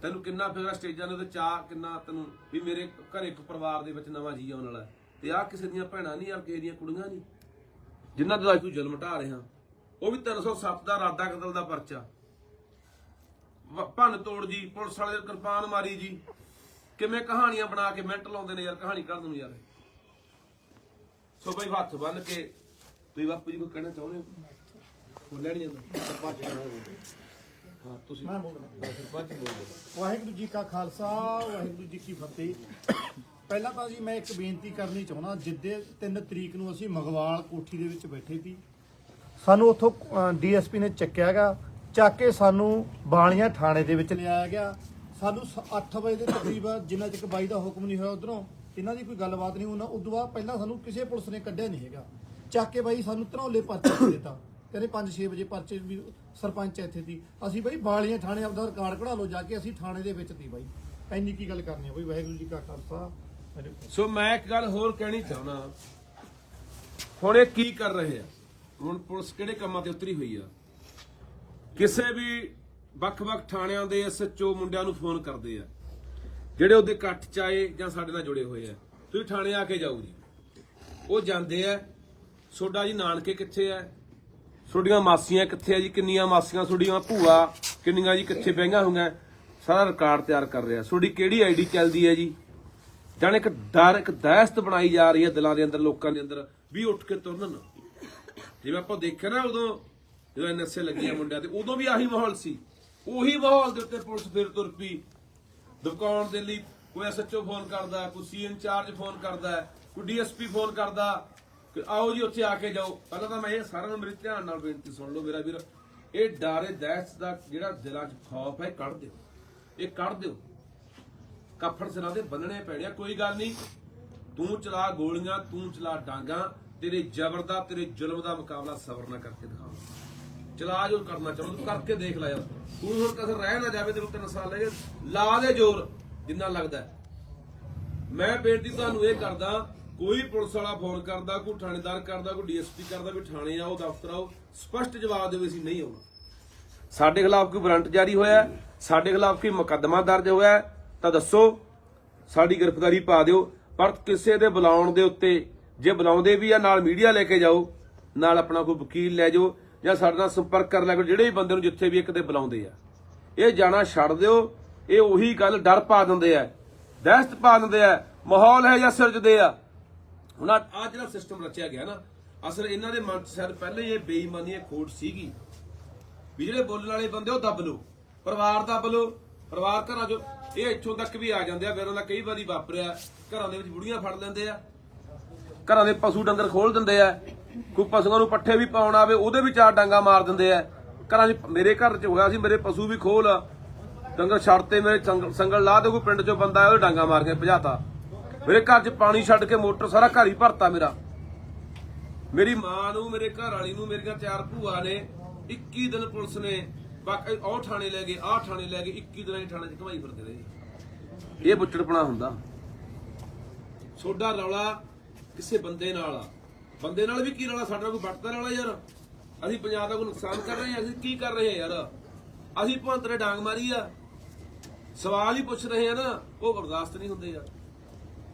B: ਤੈਨੂੰ ਕਿੰਨਾ ਫਿਕਰ ਆ ਸਟੇਜਾਂ ਦੇ ਉੱਤੇ ਚਾਹ ਕਿੰਨਾ ਤੈਨੂੰ ਵੀ ਮੇਰੇ ਘਰੇ ਇੱਕ ਪਰਿਵਾਰ ਦੇ ਵਿੱਚ ਨਵਾਂ ਜੀ ਆਉਣ ਵਾਲਾ ਤੇ ਆ ਕਿਸੇ ਦੀਆਂ ਭੈਣਾਂ ਨਹੀਂ ਆ ਕਿਸੇ ਦੀਆਂ ਕੁੜੀਆਂ ਨਹੀਂ। ਜਿਨ੍ਹਾਂ ਦਾ ਅੱਜ ਤੂੰ ਜ਼ੁਲਮ ਢਾ ਰਿਹਾ ਉਹ ਵੀ 307 ਦਾ ਰਾਦਾ ਕਤਲ ਦਾ ਪਰਚਾ। ਭੰਨ ਤੋੜ ਜੀ, ਪੁਲਿਸ ਵਾਲੇ ਦੇ ਕਿਰਪਾਨ ਮਾਰੀ ਜੀ। ਕਿਵੇਂ ਕਹਾਣੀਆਂ ਬਣਾ ਕੇ ਮਿੰਟ ਲਾਉਂਦੇ ਨੇ ਯਾਰ, ਕਹਾਣੀ ਕਰ ਨੂੰ ਯਾਰ। ਸੋ ਬਈ ਹੱਥ ਬੰਨ ਕੇ, ਤੁਸੀਂ ਬਾਪੂ ਜੀ ਕੋਈ ਕਹਿਣਾ ਚਾਹੁੰਦੇ ਹੋ? ਬੋਲਿਆ ਨਹੀਂ ਜਾਂਦਾ ਸਰਪੰਚ ਹਾਂ ਤੁਸੀਂ
D: ਮੈਂ ਬੋਲਦਾ
B: ਸਰਪੰਚ ਬੋਲੋ
D: ਵਾਹਿਗੁਰੂ ਜੀ ਕਾ ਖਾਲਸਾ ਵਾਹਿਗੁਰੂ ਜੀ ਕੀ ਫਤਿਹ। ਪਹਿਲਾਂ ਤਾਂ ਜੀ ਮੈਂ ਇੱਕ ਬੇਨਤੀ ਕਰਨੀ ਚਾਹੁੰਦਾ ਜਿੱਦੇ 3 ਤਰੀਕ ਨੂੰ ਅਸੀਂ ਮਗਵਾਲ ਕੋਠੀ ਦੇ ਵਿੱਚ ਬੈਠੇ ਸੀ ਸਾਨੂੰ ਉੱਥੋਂ ਡੀਐਸਪੀ ਨੇ ਚੱਕਿਆਗਾ ਚੱਕ ਕੇ ਸਾਨੂੰ ਬਾਣੀਆਂ ਥਾਣੇ ਦੇ ਵਿੱਚ ਲਿਆਇਆ ਗਿਆ। ਸਾਨੂੰ 8 ਵਜੇ ਦੇ ਤਕਰੀਬਨ ਜਿੰਨਾ ਚਿਰ ਬਾਈ ਦਾ ਹੁਕਮ ਨਹੀਂ ਹੋਇਆ ਉਧਰੋਂ ਇਹਨਾਂ ਦੀ ਕੋਈ ਗੱਲਬਾਤ ਨਹੀਂ ਉਹਨਾਂ ਉਦੋਂ ਬਾਅਦ ਪਹਿਲਾਂ ਸਾਨੂੰ ਕਿਸੇ ਪੁਲਿਸ ਨੇ ਕੱਢਿਆ ਨਹੀਂ ਹੈਗਾ। ਚੱਕ ਕੇ ਬਾਈ ਸਾਨੂੰ ਧਰੌਲੇ ਪਰਚੇ ਦੇ ਦਿੱਤਾ। ਕਹਿੰਦੇ 5-6 ਵਜੇ ਪਰਚੇ ਵੀ ਸਰਪੰਚ ਇੱਥੇ ਸੀ ਅਸੀਂ ਬਾਈ ਬਾਲੀਆਂ ਥਾਣੇ ਆਪਦਾ ਰਿਕਾਰਡ ਕਢਾ ਲਓ, ਜਾ ਕੇ ਅਸੀਂ ਥਾਣੇ ਦੇ ਵਿੱਚ ਸੀ ਬਾਈ। ਇੰਨੀ ਕੀ ਗੱਲ ਕਰਨੀ ਆ ਬਾਈ, ਵਾਹਿਗੁਰੂ ਜੀ ਕਾ ਖਾਲਸਾ।
B: ਸੋ ਮੈਂ ਇੱਕ ਗੱਲ ਹੋਰ ਕਹਿਣੀ ਚਾਹੁੰਦਾ। ਹੁਣ ਇਹ ਕੀ ਕਰ ਰਹੇ ਆ? ਹੁਣ ਪੁਲਿਸ ਕਿਹੜੇ ਕੰਮਾਂ ਤੇ ਉਤਰੀ ਹੋਈ ਆ? ਕਿਸੇ ਵੀ ਵੱਖ-ਵੱਖ ਥਾਣਿਆਂ ਦੇ ਐਸਐਚਓ ਮੁੰਡਿਆਂ ਨੂੰ ਫੋਨ ਕਰਦੇ ਆ। ਜਿਹੜੇ ਉਹਦੇ ਇਕੱਠ ਚ ਆਏ ਜਾਂ ਸਾਡੇ ਨਾਲ ਜੁੜੇ ਹੋਏ ਆ। ਤੁਸੀਂ ਥਾਣੇ ਆ ਕੇ ਜਾਓ ਜੀ। ਉਹ ਜਾਂਦੇ ਆ। ਸੋਡਾ ਜੀ ਨਾਨਕੇ ਕਿੱਥੇ ਆ? ਤੁਹਾਡੀਆਂ ਮਾਸੀਆਂ ਕਿੱਥੇ ਆ ਜੀ? ਕਿੰਨੀਆਂ ਮਾਸੀਆਂ ਤੁਹਾਡੀਆਂ ਭੂਆ? ਕਿੰਨੀਆਂ ਜੀ? ਕਿੱਥੇ ਬਹਿਆਂ ਹੋਈਆਂ? ਸਾਰਾ ਰਿਕਾਰਡ ਤਿਆਰ ਕਰ ਰਿਹਾ। ਤੁਹਾਡੀ ਕਿਹੜੀ ਆਈਡੀ ਚੱਲਦੀ ਹੈ ਜੀ? ਜਾਨ ਇੱਕ ਡਰ, ਇੱਕ ਦਹਿਸ਼ਤ ਬਣਾਈ ਜਾ ਰਹੀ ਹੈ ਦਿਲਾਂ ਦੇ ਅੰਦਰ, ਲੋਕਾਂ ਦੇ ਅੰਦਰ, ਵੀ ਉੱਠ ਕੇ ਤੁਰਨ। ਨਾ ਜਿਵੇਂ ਆਪਾਂ ਦੇਖਿਆ ਨਾ ਉਦੋਂ, ਜਦੋਂ ਐਨਐਸਏ ਲੱਗੀਆਂ ਮੁੰਡਿਆਂ ਤੇ, ਉਦੋਂ ਵੀ ਆਹੀ ਮਾਹੌਲ ਸੀ। ਉਹੀ ਮਾਹੌਲ ਦੇ ਉੱਤੇ ਪੁਲਿਸ ਫਿਰ ਤੁਰ ਪਈ। ਦੁਕਾਨ ਦੇ ਲਈ ਕੋਈ ਐਸਐਚਓ ਫੋਨ ਕਰਦਾ, ਕੋਈ ਸੀ ਇੰਚਾਰਜ ਫੋਨ ਕਰਦਾ, ਕੋਈ ਡੀਐਸਪੀ ਫੋਨ ਕਰਦਾ। ਕਿ ਆਓ ਜੀ ਉੱਥੇ ਆ ਕੇ ਜਾਓ। ਪਹਿਲਾਂ ਤਾਂ ਮੈਂ ਇਹ ਸਾਰਿਆਂ ਨੂੰ ਮੇਰੇ ਧਿਆਨ ਨਾਲ ਬੇਨਤੀ ਸੁਣ ਲਓ ਮੇਰਾ ਵੀਰ। ਇਹ ਡਾਰੇ ਦਹਿਸ਼ਤ ਦਾ ਜਿਹੜਾ ਦਿਲਾਂ 'ਚ ਖੌਫ ਹੈ ਕੱਢ ਦਿਓ। ਇਹ ਕੱਢ ਦਿਓ। ਕਾਫੜ ਸਿਰਾਂ ਦੇ ਬੰਨਣੇ ਪੈਣੇ ਕੋਈ ਗੱਲ ਨਹੀਂ। ਤੂੰ ਚਲਾ ਗੋਲੀਆਂ, ਤੂੰ ਚਲਾ ਡਾਂਗਾ, ਤੇਰੇ ਜ਼ਬਰ ਦਾ, ਤੇਰੇ ਜ਼ੁਲਮ ਦਾ ਮੁਕਾਬਲਾ ਸਬਰ ਨਾਲ ਕਰਕੇ ਦਿਖਾ ਚਲਾ ਜੋ ਕਰਨਾ ਚਾਹੁੰਦਾ, ਤੂੰ ਕਰਕੇ ਦੇਖ ਲੈ ਯਾਰ। ਤੂੰ ਹੁਣ ਕਸਰ ਰਹਿ ਨਾ ਜਾਵੇ, ਤੈਨੂੰ ਤਿੰਨ ਸਾਲ ਲੱਗੇ। ਲਾ ਦੇ ਜ਼ੋਰ, ਜਿੰਨਾ ਲੱਗਦਾ ਮੈਂ ਬੇਨਤੀ ਤੁਹਾਨੂੰ ਇਹ ਕਰਦਾ ਕੋਈ ਪੁਲਿਸ ਵਾਲਾ ਫੋਨ ਕਰਦਾ, ਕੋਈ ਥਾਣੇਦਾਰ ਕਰਦਾ, ਕੋਈ ਡੀਐਸਪੀ ਕਰਦਾ ਵੀ ਥਾਣੇ ਆਓ, ਦਫ਼ਤਰ ਆਓ, ਸਪਸ਼ਟ ਜਵਾਬ ਦਿਓ ਅਸੀਂ ਨਹੀਂ ਆਉਣਾ। ਸਾਡੇ ਖਿਲਾਫ ਕੋਈ ਵਾਰੰਟ ਜਾਰੀ ਹੋਇਆ ਸਾਡੇ ਖਿਲਾਫ ਕੋਈ ਮੁਕੱਦਮਾ ਦਰਜ ਹੋਇਆ ਤਾਂ ਦੱਸੋ, ਸਾਡੀ ਗ੍ਰਿਫਤਾਰੀ ਪਾ ਦਿਓ, ਪਰ ਕਿਸੇ ਦੇ ਬੁਲਾਉਣ ਦੇ ਉੱਤੇ, ਜੇ ਬੁਲਾਉਂਦੇ ਵੀ ਆ, ਨਾਲ ਮੀਡੀਆ ਲੈ ਕੇ ਜਾਓ, ਨਾਲ ਆਪਣਾ ਕੋਈ ਵਕੀਲ ਲੈ ਜਾਓ, ਜਾਂ ਸਾਡੇ ਨਾਲ ਸੰਪਰਕ ਕਰ ਲਿਆ ਕੋਈ ਜਿਹੜੇ ਵੀ ਬੰਦੇ ਨੂੰ ਜਿੱਥੇ ਵੀ ਇੱਕ ਦੇ ਬੁਲਾਉਂਦੇ ਆ। ਇਹ ਜਾਣਾ ਛੱਡ ਦਿਓ, ਇਹ ਉਹੀ ਗੱਲ ਡਰ ਪਾ ਦਿੰਦੇ ਆ, ਦਹਿਸ਼ਤ ਪਾ ਦਿੰਦੇ ਆ, ਮਾਹੌਲ ਹੈ ਜਾਂ ਸਿਰਜਦੇ ਆ। ਹੁਣ ਆ ਜਿਹੜਾ ਸਿਸਟਮ ਰਚਿਆ ਗਿਆ ਨਾ, ਅਸਲ ਇਹਨਾਂ ਦੇ ਮਨ 'ਚ ਸ਼ਾਇਦ ਪਹਿਲਾਂ ਹੀ ਇਹ ਬੇਈਮਾਨੀ, ਇਹ ਖੋਟ ਸੀਗੀ ਵੀ ਜਿਹੜੇ ਬੋਲਣ ਵਾਲੇ ਬੰਦੇ ਉਹ ਦੱਬ ਲੋ ਪਰਿਵਾਰ ਦੱਬ ਲਓ, ਪਰਿਵਾਰ ਘਰਾਂ 'ਚ ਇਹ ਇੱਥੋਂ ਤੱਕ ਵੀ ਆ ਜਾਂਦੇ ਆ ਫਿਰ ਉਹਨਾਂ ਕਈ ਵਾਰੀ ਵਾਪਰਿਆ, ਘਰਾਂ ਦੇ ਵਿੱਚ ਬੁੜੀਆਂ ਫੜ ਲੈਂਦੇ ਆ, ਘਰਾਂ ਦੇ ਪਸ਼ੂ ਡੰਗਰ ਖੋਲ ਦਿੰਦੇ ਆ, ਕੋਈ ਪਸ਼ੂਆਂ ਨੂੰ ਪੱਠੇ ਵੀ ਪਾਉਣ ਆਵੇ, ਉਹਦੇ ਵੀ ਚਾਰ ਡਾਂਗਾ ਮਾਰ ਦਿੰਦੇ ਆ, ਘਰਾਂ 'ਚ ਮੇਰੇ ਘਰ 'ਚ ਹੋਇਆ ਸੀ, ਮੇਰੇ ਪਸ਼ੂ ਵੀ ਖੋਲ ਡੰਗਰ ਛੱਡ 'ਤੇ ਮੇਰੇ ਸੰਗ- ਸੰਗਲ ਲਾ ਦੇ, ਕੋਈ ਪਿੰਡ 'ਚੋਂ ਬੰਦਾ ਆਇਆ ਉਹ ਡਾਂਗਾ ਮਾਰ ਕੇ ਭਜਾਤਾ। ਮੇਰੇ ਘਰ 'ਚ ਪਾਣੀ ਛੱਡ ਕੇ ਮੋਟਰ ਸਾਰਾ ਘਰ ਹੀ ਭਰਤਾ ਮੇਰਾ। ਮੇਰੀ ਮਾਂ ਨੂੰ, ਮੇਰੇ ਘਰ ਵਾਲੀ ਨੂੰ, ਮੇਰੀਆਂ ਚਾਰ ਭੂਆ ਨੇ 21 ਦਿਨ ਪੁਲਿਸ ਨੇ ਬਾਕੀ ਉਹ ਥਾਣੇ ਲੈ ਗਏ, ਆਹ ਥਾਣੇ ਲੈ ਗਏ 21 ਦਿਨਾਂ ਹੀ ਥਾਣੇ 'ਚ ਘਮਾਈ ਫਿਰਦੇ ਰਹੇ। ਇਹ ਬੁੱਚੜਪਣਾ ਹੁੰਦਾ। ਸੋਡਾ ਰੌਲਾ ਕਿਸੇ ਬੰਦੇ ਨਾਲ ਆ। ਬੰਦੇ ਨਾਲ ਵੀ ਕੀ ਰੌਲਾ? ਸਾਡਾ ਕੋਈ ਵੱਟਦਾ ਰੌਲਾ ਯਾਰ। ਅਸੀਂ ਪੰਜਾਬ ਦਾ ਕੋਈ ਨੁਕਸਾਨ ਕਰ ਰਹੇ ਹਾਂ, ਅਸੀਂ ਕੀ ਕਰ ਰਹੇ ਹਾਂ ਯਾਰ? ਅਸੀਂ ਭੰਤ ਡਾਂਗ ਮਾਰੀ ਆ। ਸਵਾਲ ਹੀ ਪੁੱਛ ਰਹੇ ਆ ਨਾ, ਉਹ ਬਰਦਾਸ਼ਤ ਨਹੀਂ ਹੁੰਦੇ ਯਾਰ।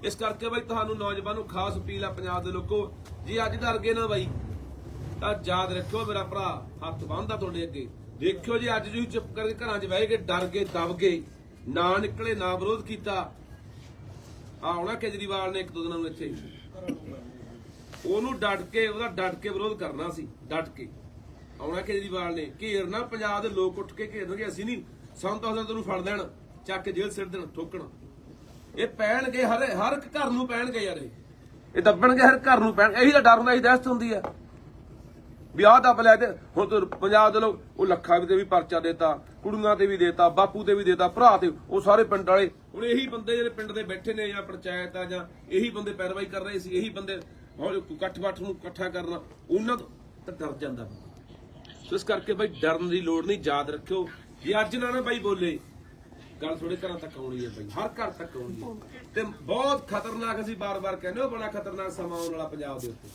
B: ਇਸ ਕਰਕੇ ਬਾਈ ਤੁਹਾਨੂੰ ਨੌਜਵਾਨ ਨੂੰ ਖਾਸ ਅਪੀਲ ਆ ਪੰਜਾਬ ਦੇ ਲੋਕੋ, ਜੇ ਅੱਜ ਡਰ ਗਏ ਨਾ ਬਾਈ, ਤਾਂ ਯਾਦ ਰੱਖਿਓ ਮੇਰਾ ਭਰਾ, ਹੱਥ ਬੰਨਦਾ ਤੁਹਾਡੇ ਅੱਗੇ। ਦੇਖਿਓ ਜੇ ਅੱਜ ਤੁਸੀਂ ਚੁੱਪ ਕਰਕੇ ਘਰਾਂ 'ਚ ਬਹਿ ਕੇ ਡਰ ਗਏ, ਦਬ ਗਏ, ਨਾ ਨਿਕਲੇ, ਨਾ ਵਿਰੋਧ ਕੀਤਾ ਆਉਣਾ ਕੇਜਰੀਵਾਲ ਨੇ ਇੱਕ ਦੋ ਦਿਨਾਂ ਨੂੰ ਇੱਥੇ। ਉਹਨੂੰ ਡਟ ਕੇ, ਉਹਦਾ ਡਟ ਕੇ ਵਿਰੋਧ ਕਰਨਾ ਸੀ, ਡਟ ਕੇ। ਆਉਣਾ ਕੇਜਰੀਵਾਲ ਨੇ, ਘੇਰਨਾ ਪੰਜਾਬ ਦੇ ਲੋਕ ਉੱਠ ਕੇ ਘੇਰਨਗੇ, ਅਸੀਂ ਨਹੀਂ ਸਾਨੂੰ ਤਾਂ ਤੈਨੂੰ ਫੜ ਲੈਣ, ਚੱਕ ਕੇ ਜੇਲ੍ਹ ਸਿੱਟ ਦੇਣ, ਠੋਕਣ। ਇਹ ਪੈਣਗੇ, ਹਰ ਹਰ ਇੱਕ ਘਰ ਨੂੰ ਪੈਣਗੇ ਯਾਰ ਇਹ। ਇਹ ਦੱਬਣਗੇ ਹਰ ਘਰ ਨੂੰ ਪੈਣ, ਇਹੀ ਤਾਂ ਡਰ ਹੁੰਦਾ, ਇਹੀ ਦਹਿਸ਼ਤ ਹੁੰਦੀ ਆ। ਵੀ ਆਹ ਦੱਬ ਲਿਆ ਤੇ ਹੁਣ ਤੂੰ ਪੰਜਾਬ ਦੇ ਲੋਕ, ਉਹ ਲੱਖਾਂ ਤੇ ਵੀ ਪਰਚਾ ਦੇਤਾ, ਕੁੜੀਆਂ ਤੇ ਵੀ ਦੇਤਾ, ਬਾਪੂ ਤੇ ਵੀ ਦੇਤਾ, ਭਰਾ ਤੇ, ਉਹ ਸਾਰੇ ਪਿੰਡ ਵਾਲੇ। ਹੁਣ ਇਹੀ ਬੰਦੇ ਜਿਹੜੇ ਪਿੰਡ ਦੇ ਬੈਠੇ ਨੇ ਜਾਂ ਪੰਚਾਇਤ ਆ ਜਾਂ ਇਹੀ ਬੰਦੇ ਪੈਰਵਾਈ ਕਰ ਰਹੇ ਸੀ, ਇਹੀ ਬੰਦੇ ਹੁਣ ਇਕੱਠ ਬੱਠ ਨੂੰ ਇਕੱਠਾ ਕਰਨਾ, ਉਹਨਾਂ ਤੋਂ ਤਾਂ ਡਰ ਜਾਂਦਾ ਸੋ ਇਸ ਕਰਕੇ ਬਾਈ ਡਰਨ ਦੀ ਲੋੜ ਨਹੀਂ, ਯਾਦ ਰੱਖਿਓ। ਜੇ ਅੱਜ ਨਾ ਨਾ ਬਾਈ ਬੋਲੇ ਗੱਲ ਥੋੜੇ ਘਰਾਂ ਤੱਕ ਆਉਣੀ ਹੈ ਬਈ, ਹਰ ਘਰ ਤੱਕ ਆਉਣੀ ਹੈ। ਤੇ ਬਹੁਤ ਖਤਰਨਾਕ ਅਸੀਂ ਬਾਰ-ਬਾਰ ਕਹਿੰਦੇ ਹਾਂ, ਬੜਾ ਖਤਰਨਾਕ ਸਮਾਂ ਆਉਣ ਵਾਲਾ ਪੰਜਾਬ ਦੇ ਉੱਤੇ।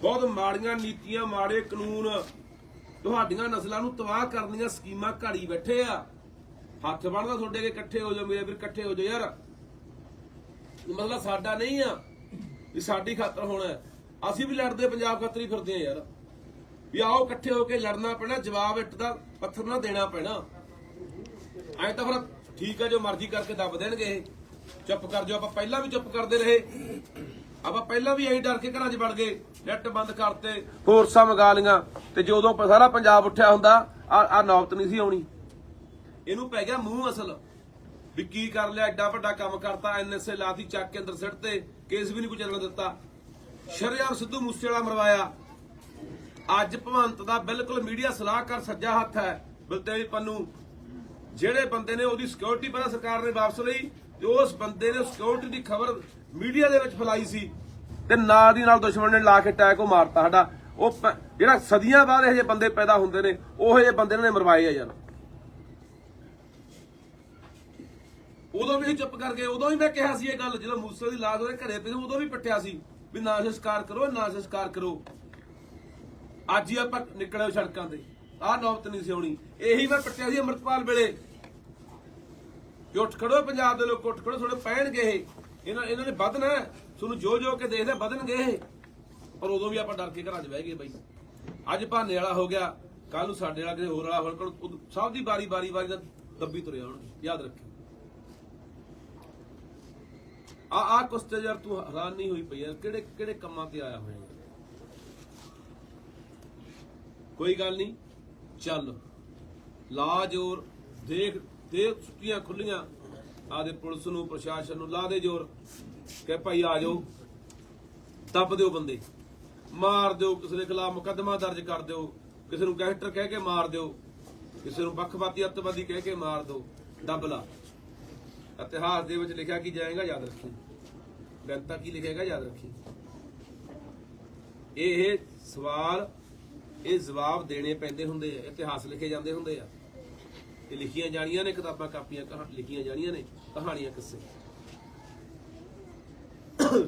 B: ਬਹੁਤ ਮਾੜੀਆਂ ਨੀਤੀਆਂ, ਮਾੜੇ ਕਾਨੂੰਨ ਤੁਹਾਡੀਆਂ ਨਸਲਾਂ ਨੂੰ ਤਬਾਹ ਕਰਨ ਦੀਆਂ ਸਕੀਮਾਂ ਘਾੜੀ ਬੈਠੇ ਆ। ਹੱਥ ਬਣਦਾ ਤੁਹਾਡੇ ਕੇ ਇਕੱਠੇ ਹੋ ਜਾਓ, ਮੇਰੇ ਵੀਰ ਇਕੱਠੇ ਹੋ ਜਾਓ ਯਾਰ। ਮਤਲਬ ਸਾਡਾ ਨਹੀਂ ਆ ਵੀ ਸਾਡੀ ਖਾਤਰ ਹੋਣਾ ਅਸੀਂ ਵੀ ਲੜਦੇ, ਪੰਜਾਬ ਖਾਤਰ ਹੀ ਫਿਰਦੇ ਆ ਯਾਰ। ਵੀ ਆਓ ਇਕੱਠੇ ਹੋ ਕੇ ਲੜਨਾ ਪੈਣਾ, ਜਵਾਬ ਇੱਟ ਦਾ, ਪੱਥਰ ਨਾ ਦੇਣਾ ਪੈਣਾ। ਐਂ ਤਾਂ ਫਿਰ ਠੀਕ ਹੈ ਜੋ ਮਰਜ਼ੀ ਕਰਕੇ ਦੱਬ ਦੇਣਗੇ ਇਹ। ਚੁੱਪ ਕਰ ਜਾਓ, ਆਪਾਂ ਪਹਿਲਾਂ ਵੀ ਚੁੱਪ ਕਰਦੇ ਰਹੇ। ਆਪਾਂ ਪਹਿਲਾਂ ਵੀ ਐਂ ਡਰ ਕੇ ਘਰਾਂ 'ਚ ਵੜ ਗਏ ਨੈਟ ਬੰਦ ਕਰਤੇ ਫੋਰਸਾਂ ਮੰਗਾ ਲੀਆਂ ਤੇ ਜਦੋਂ ਸਾਰਾ ਪੰਜਾਬ ਉੱਠਿਆ ਹੁੰਦਾ, ਆ ਆ ਨੌਬਤ ਨਹੀਂ ਸੀ ਆਉਣੀ। ਇਹਨੂੰ ਪੈ ਗਿਆ ਮੂੰਹ ਅਸਲ। ਵੀ ਕੀ ਕਰ ਲਿਆ, ਐਡਾ ਵੱਡਾ ਕੰਮ ਕਰਤਾ ਐਨਐਸਏ ਲਾਤੀ, ਚੱਕ ਕੇ ਅੰਦਰ ਸਿੱਟ ਤੇ, ਕੇਸ ਵੀ ਨਹੀਂ ਕੋਈ ਚੱਲਣ ਦਿੱਤਾ। ਸ਼ਰਿਆਮ ਸਿੱਧੂ ਮੂਸੇਵਾਲਾ ਮਰਵਾਇਆ। ਅੱਜ ਭਵੰਤ ਦਾ ਬਿਲਕੁਲ ਮੀਡੀਆ ਸਲਾਹਕਾਰ ਸੱਜਾ ਹੱਥ ਹੈ ਬਲਤੇਜ ਪੰਨੂ। ਜਿਹੜੇ ਬੰਦੇ ਨੇ ਉਹਦੀ ਸਿਕਿਉਰਿਟੀ ਪਹਿਲਾਂ ਸਰਕਾਰ ਨੇ ਵਾਪਸ ਲਈ ਤੇ ਉਸ ਬੰਦੇ ਨੇ ਸਿਕਿਉਰਿਟੀ ਦੀ ਖਬਰ ਮੀਡੀਆ ਦੇ ਵਿੱਚ ਫੈਲਾਈ ਸੀ ਤੇ ਨਾਲ ਦੀ ਨਾਲ ਦੁਸ਼ਮਣ ਨੇ ਲਾ ਕੇ ਟੈਕ ਉਹ ਮਾਰਤਾ ਸਾਡਾ। ਉਹ ਜਿਹੜਾ ਸਦੀਆਂ ਬਾਅਦ ਇਹ ਜਿਹੇ ਬੰਦੇ ਪੈਦਾ ਹੁੰਦੇ ਨੇ, ਉਹ ਜਿਹੇ ਬੰਦੇ ਨੇ ਮਰਵਾਏ ਆ ਯਾਰ। ਉਦੋਂ ਵੀ ਅਸੀਂ ਚੁੱਪ ਕਰ ਗਏ ਉਦੋਂ ਵੀ ਮੈਂ ਕਿਹਾ ਸੀ ਇਹ ਗੱਲ, ਜਦੋਂ ਮੂਸੇ ਦੀ ਲਾਸ਼ ਉਹਦੇ ਘਰੇ ਪਈ ਉਦੋਂ ਵੀ ਪੱਟਿਆ ਸੀ ਵੀ ਨਾ ਸੰਸਕਾਰ ਕਰੋ, ਨਾ ਸੰਸਕਾਰ ਕਰੋ। ਅੱਜ ਹੀ ਆਪਾਂ ਨਿਕਲੇ ਸੜਕਾਂ ਤੇ। ਆਹ ਨੌਬਤ ਨਹੀਂ ਸੀ ਆਉਣੀ। ਇਹੀ ਮੈਂ ਪੱਟਿਆ ਸੀ ਅੰਮ੍ਰਿਤਪਾਲ ਵੇਲੇ। ਕਿ ਉੱਠ ਖੜੋ ਪੰਜਾਬ ਦੇ ਲੋਕ, ਉੱਠ ਖੜੋ ਥੋੜੇ ਪੈਣਗੇ ਇਹ। ਇਹਨਾਂ ਇਹਨਾਂ ਨੇ ਵਧਣਾ ਤੁਹਾਨੂੰ ਜੋ ਜੋ ਕੇ ਦੇਖਦੇ ਵਧਣਗੇ ਇਹ। ਪਰ ਉਦੋਂ ਵੀ ਆਪਾਂ ਡਰ ਕੇ ਘਰਾਂ 'ਚ ਬਹਿ ਗਏ ਬਾਈ। ਅੱਜ ਭਾਨੇ ਵਾਲਾ ਹੋ ਗਿਆ ਕੱਲ ਨੂੰ ਸਾਡੇ ਵਾਲਾ ਕਿਸੇ ਹੋਰ ਵਾਲਾ ਹੋਣ ਸਭ ਦੀ ਬਾਰੀ ਬਾਰੀ ਬਾਰੀ ਦਾ ਦੱਬੀ ਤੁਰੇ ਆਉਣਗੇ ਯਾਦ ਰੱਖਿਓ। ਆ ਆ ਕੁਸਤੇ ਯਾਰ ਤੂੰ ਹੈਰਾਨ ਨਹੀਂ ਹੋਈ ਪਈ ਯਾਰ ਕਿਹੜੇ ਕਿਹੜੇ ਕੰਮਾਂ ਤੇ ਆਇਆ ਹੋਇਆ ਕੋਈ ਗੱਲ ਨਹੀਂ, ਚੱਲ। ਲਾਜੋਰ ਦੇਖ ਦੇਖ ਸੁੱਤੀਆਂ ਖੁੱਲੀਆਂ, ਆਦੇ ਪੁਲਿਸ ਨੂੰ, ਪ੍ਰਸ਼ਾਸਨ ਨੂੰ ਲਾ ਦੇ ਜੋਰ, ਕਿ ਭਾਈ ਆ ਜਾਓ, ਦੱਬ ਦਿਓ ਬੰਦੇ, ਮਾਰ ਦਿਓ ਕਿਸੇ ਦੇ ਖਿਲਾਫ ਮੁਕੱਦਮਾ ਦਰਜ ਕਰ ਦਿਓ, ਕਿਸੇ ਨੂੰ ਗੈਂਗਸਟਰ ਕਹਿ ਕੇ ਮਾਰ ਦਿਓ, ਕਿਸੇ ਨੂੰ ਵੱਖਵਾਦੀ ਅੱਤਵਾਦੀ ਕਹਿ ਕੇ ਮਾਰ ਦਿਓ, ਦੱਬ ਲਾ। ਇਤਿਹਾਸ ਦੇ ਵਿੱਚ ਲਿਖਿਆ ਕੀ ਜਾਏਗਾ, ਯਾਦ ਰੱਖੀ। ਗ੍ਰੰਥਾ ਕੀ ਲਿਖੇਗਾ, ਯਾਦ ਰੱਖੀ। ਇਹ ਇਹ ਸਵਾਲ, ਇਹ ਜਵਾਬ ਦੇਣੇ ਪੈਂਦੇ ਹੁੰਦੇ ਆ, ਇਤਿਹਾਸ ਲਿਖੇ ਜਾਂਦੇ ਹੁੰਦੇ ਆ। ਇਹ ਲਿਖੀਆਂ ਜਾਣੀਆਂ ਨੇ ਕਿਤਾਬਾਂ ਕਾਪੀਆਂ ਲਿਖੀਆਂ ਜਾਣੀਆਂ ਨੇ ਕਹਾਣੀਆਂ ਕਿੱਸੇ।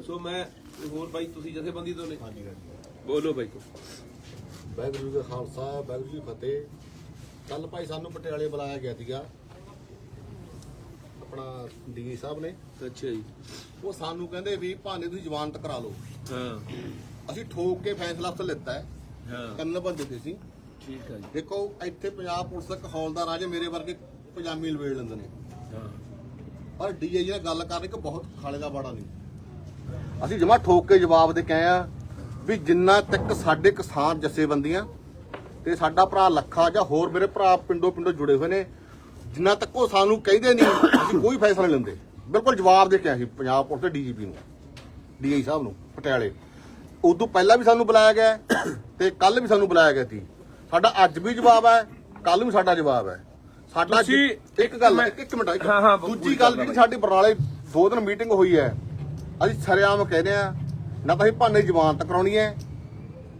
B: ਸੋ ਮੈਂ ਹੋਰ ਬਾਈ ਤੁਸੀਂ ਜਥੇਬੰਦੀ ਤੋਂ ਨੇ?
E: ਹਾਂਜੀ ਹਾਂਜੀ।
B: ਬੋਲੋ ਬਾਈ।
E: ਵਾਹਿਗੁਰੂ ਜੀ ਕਾ ਖਾਲਸਾ ਵਾਹਿਗੁਰੂ ਜੀ ਕੀ ਫਤਿਹ। ਕੱਲ ਭਾਈ ਸਾਨੂੰ ਪਟਿਆਲੇ ਬੁਲਾਇਆ ਗਿਆ ਸੀਗਾ। ਆਪਣਾ ਡੀਜੀ ਸਾਹਿਬ ਨੇ।
B: ਅੱਛਾ ਜੀ।
E: ਉਹ ਸਾਨੂੰ ਕਹਿੰਦੇ ਵੀ ਭਾਨੇ ਤੁਸੀਂ ਜ਼ਮਾਨਤ ਕਰਾ ਲਓ।
B: ਹਾਂ।
E: ਅਸੀਂ ਠੋਕ ਕੇ ਫੈਸਲਾ ਲਿੱਤਾ ਹੈ।
B: ਹਾਂ।
E: ਤਿੰਨ ਬੰਦੇ ਤੇ ਸੀ।
B: ਠੀਕ ਹੈ ਜੀ।
E: ਦੇਖੋ ਇੱਥੇ ਪੰਜਾਬ ਪੁਲਿਸ ਦਾ ਇੱਕ ਹੌਲਦਾਰ ਆ ਜੇ ਮੇਰੇ ਵਰਗੇ ਪਜਾਮੀ ਲਵੇੜ ਲੈਂਦੇ ਨੇ।
B: ਹਾਂ।
E: ਪਰ ਡੀਆਈ ਨਾਲ ਗੱਲ ਕਰ ਰਹੇ ਕਿ ਬਹੁਤ ਖਾਲੇ ਦਾ ਬਾੜਾ ਨਹੀਂ। ਅਸੀਂ ਜਮਾ ਠੋਕ ਕੇ ਜਵਾਬ ਦੇ ਕੇ ਆਏ ਆ ਵੀ ਜਿੰਨਾ ਤੱਕ ਸਾਡੇ ਕਿਸਾਨ ਜਥੇਬੰਦੀਆਂ ਤੇ ਸਾਡਾ ਭਰਾ ਲੱਖਾ ਜਾਂ ਹੋਰ ਮੇਰੇ ਭਰਾ ਪਿੰਡੋਂ ਪਿੰਡੋਂ ਜੁੜੇ ਹੋਏ ਨੇ ਜਿੰਨਾ ਤੱਕ ਉਹ ਸਾਨੂੰ ਕਹਿੰਦੇ ਨਹੀਂ ਅਸੀਂ ਕੋਈ ਫੈਸਲਾ ਨਹੀਂ ਲੈਂਦੇ। ਬਿਲਕੁਲ ਜਵਾਬ ਦੇ ਕੇ ਆਏ ਸੀ ਪੰਜਾਬ ਪੁਲਿਸ ਦੇ ਡੀਜੀਪੀ ਨੂੰ ਡੀਆਈ ਸਾਹਿਬ ਨੂੰ ਪਟਿਆਲੇ। ਉਦੋਂ ਪਹਿਲਾਂ ਵੀ ਸਾਨੂੰ ਬੁਲਾਇਆ ਗਿਆ ਤੇ ਕੱਲ ਵੀ ਸਾਨੂੰ ਬੁਲਾਇਆ ਗਿਆ ਸੀ। ਸਾਡਾ ਅੱਜ ਵੀ ਜਵਾਬ ਹੈ ਕੱਲ ਵੀ ਸਾਡਾ ਜਵਾਬ ਹੈ। ਸਾਡਾ ਇੱਕ ਗੱਲ ਇੱਕ ਇੱਕ ਮਿੰਟ
B: ਹਾਂ,
E: ਦੂਜੀ
B: ਗੱਲ
E: ਜਿਹੜੀ ਸਾਡੀ ਬਰਨਾਲੇ ਦੋ ਦਿਨ ਮੀਟਿੰਗ ਹੋਈ ਹੈ ਅਸੀਂ ਸਰੇਆਮ ਕਹਿੰਦੇ ਆ ਨਾ ਤਾਂ ਅਸੀਂ ਭਾਨੇ ਜ਼ਮਾਨਤ ਕਰਾਉਣੀ ਹੈ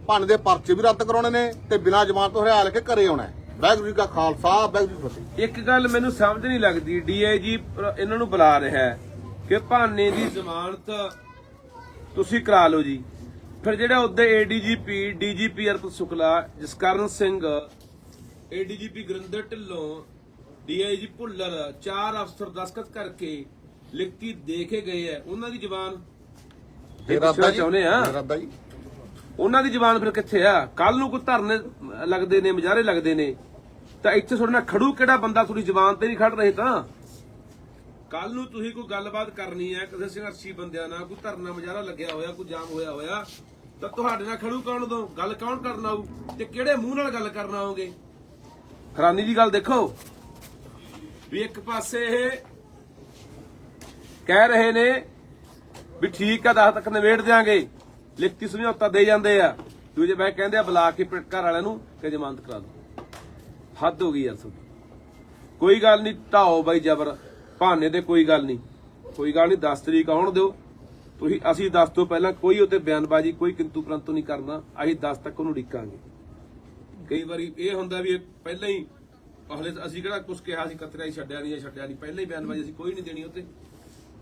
E: ਭਾਨੇ ਦੇ ਪਰਚੇ ਵੀ ਰੱਦ ਕਰਾਉਣੇ ਨੇ ਤੇ ਬਿਨਾਂ ਜ਼ਮਾਨਤ ਤੋਂ ਹਰਿਆ ਲੈ ਕੇ ਘਰੇ ਆਉਣਾ ਹੈ। ਵਾਹਿਗੁਰੂ ਜੀ ਕਾ ਖਾਲਸਾ ਵਾਹਿਗੁਰੂ ਜੀ ਫਤਿਹ।
B: ਇੱਕ ਗੱਲ ਮੈਨੂੰ ਸਮਝ ਨਹੀਂ ਲੱਗਦੀ ਡੀਆਈਜੀ ਇਹਨਾਂ ਨੂੰ ਬੁਲਾ ਰਿਹਾ ਹੈ ਕਿ ਭਾਨੇ ਦੀ ਜ਼ਮਾਨਤ ਤੁਸੀਂ ਕਰਾ ਲਓ ਜੀ। ਫਿਰ ਜਿਹੜਾ ਉਹਦੇ ADGP DGP Arpit Shukla Jaskaran Singh ADGP Gurinder Dhillon DIG Bhullar ਚਾਰ ਅਫਸਰ ਦਸਖਤ ਕਰਕੇ ਲਿਖਤੀ ਦੇ ਕੇ ਗਏ ਹੈ। ਉਹਨਾਂ ਦੀ ਜ਼ਬਾਨ ਇਹ ਪੁੱਛਣਾ ਚਾਹੁੰਦੇ ਆ।
E: ਇਰਾਦਾ ਜੀ।
B: ਉਹਨਾਂ ਦੀ ਜ਼ਬਾਨ ਫਿਰ ਕਿੱਥੇ ਆ? ਕੱਲ ਨੂੰ ਕੋਈ ਧਰਨੇ ਲੱਗਦੇ ਨੇ ਮੁਜ਼ਾਹਰੇ ਲੱਗਦੇ ਨੇ। ਤਾਂ ਇੱਥੇ ਤੁਹਾਡੇ ਨਾਲ ਖੜੂ ਕਿਹੜਾ ਬੰਦਾ ਤੁਹਾਡੀ ਜ਼ਬਾਨ ਤੇ ਨਹੀਂ ਖੜ ਰਹੇ ਤਾਂ? ਕੱਲ ਨੂੰ ਤੁਸੀਂ ਕੋਈ ਗੱਲਬਾਤ ਕਰਨੀ ਹੈ, ਕਿਸੇ ਸੰਘਰਸ਼ੀ ਬੰਦਿਆਂ ਨਾਲ, ਕੋਈ ਧਰਨਾ ਮੁਜ਼ਾਹਰਾ ਲੱਗਿਆ ਹੋਇਆ, ਕੋਈ ਜਾਮ ਹੋਇਆ ਹੋਇਆ, ਤਾਂ ਤੁਹਾਡੇ ਨਾਲ ਖੜੂ ਕੌਣ ਦੋ ਗੱਲ ਕੌਣ ਕਰਨ ਆਊ ਤੇ ਕਿਹੜੇ ਮੂੰਹ ਨਾਲ ਗੱਲ ਕਰਨ ਆਓਗੇ ਹੈਰਾਨੀ ਦੀ ਗੱਲ ਦੇਖੋ। ਵੀ ਇੱਕ ਪਾਸੇ ਇਹ ਕਹਿ ਰਹੇ ਨੇ ਵੀ ਠੀਕ ਆ 10 ਤੱਕ ਨਿਬੇੜ ਦਿਆਂਗੇ, ਲਿਖਤੀ ਸਮਝੌਤਾ ਦੇ ਜਾਂਦੇ ਆ। ਦੂਜੇ ਬੈ ਕਹਿੰਦੇ ਆ, ਬੁਲਾ ਕੇ ਘਰ ਵਾਲਿਆਂ ਨੂੰ ਕਿ ਜ਼ਮਾਨਤ ਕਰਾ ਦੋ ਹੱਦ ਹੋ ਗਈ ਯਾਰ ਤੁਹਾਡੀ। ਕੋਈ ਗੱਲ ਨਹੀਂ, ਢਾਓ ਬਾਈ ਜਬਰ। ਭਾਨੇ ਤੇ ਕੋਈ ਗੱਲ ਨਹੀਂ। ਕੋਈ ਗੱਲ ਨਹੀਂ 10 ਤਰੀਕ ਆਉਣ ਦਿਓ। ਤੁਸੀਂ, ਅਸੀਂ 10 ਤੋਂ ਪਹਿਲਾਂ ਕੋਈ ਉਹਤੇ ਬਿਆਨਬਾਜ਼ੀ, ਕੋਈ ਕਿੰਤੂ ਪਰੰਤੂ ਨਹੀਂ ਕਰਨਾ। ਅਸੀਂ 10 ਤੱਕ ਉਹਨੂੰ ਡਿੱਕਾਂਗੇ ਕਈ ਵਾਰੀ ਇਹ ਹੁੰਦਾ ਵੀ ਇਹ ਪਹਿਲਾਂ ਹੀ, ਹਲੇ ਅਸੀਂ ਕਿਹੜਾ ਕੁਝ ਕਿਹਾ ਸੀ, ਕਤਰਿਆ ਹੀ ਛੱਡਿਆ ਨਹੀਂ ਜਾਂ ਛੱਡਿਆ ਨਹੀਂ। ਪਹਿਲਾਂ ਹੀ ਬਿਆਨਬਾਜ਼ੀ ਅਸੀਂ ਕੋਈ ਨਹੀਂ ਦੇਣੀ ਉੱਤੇ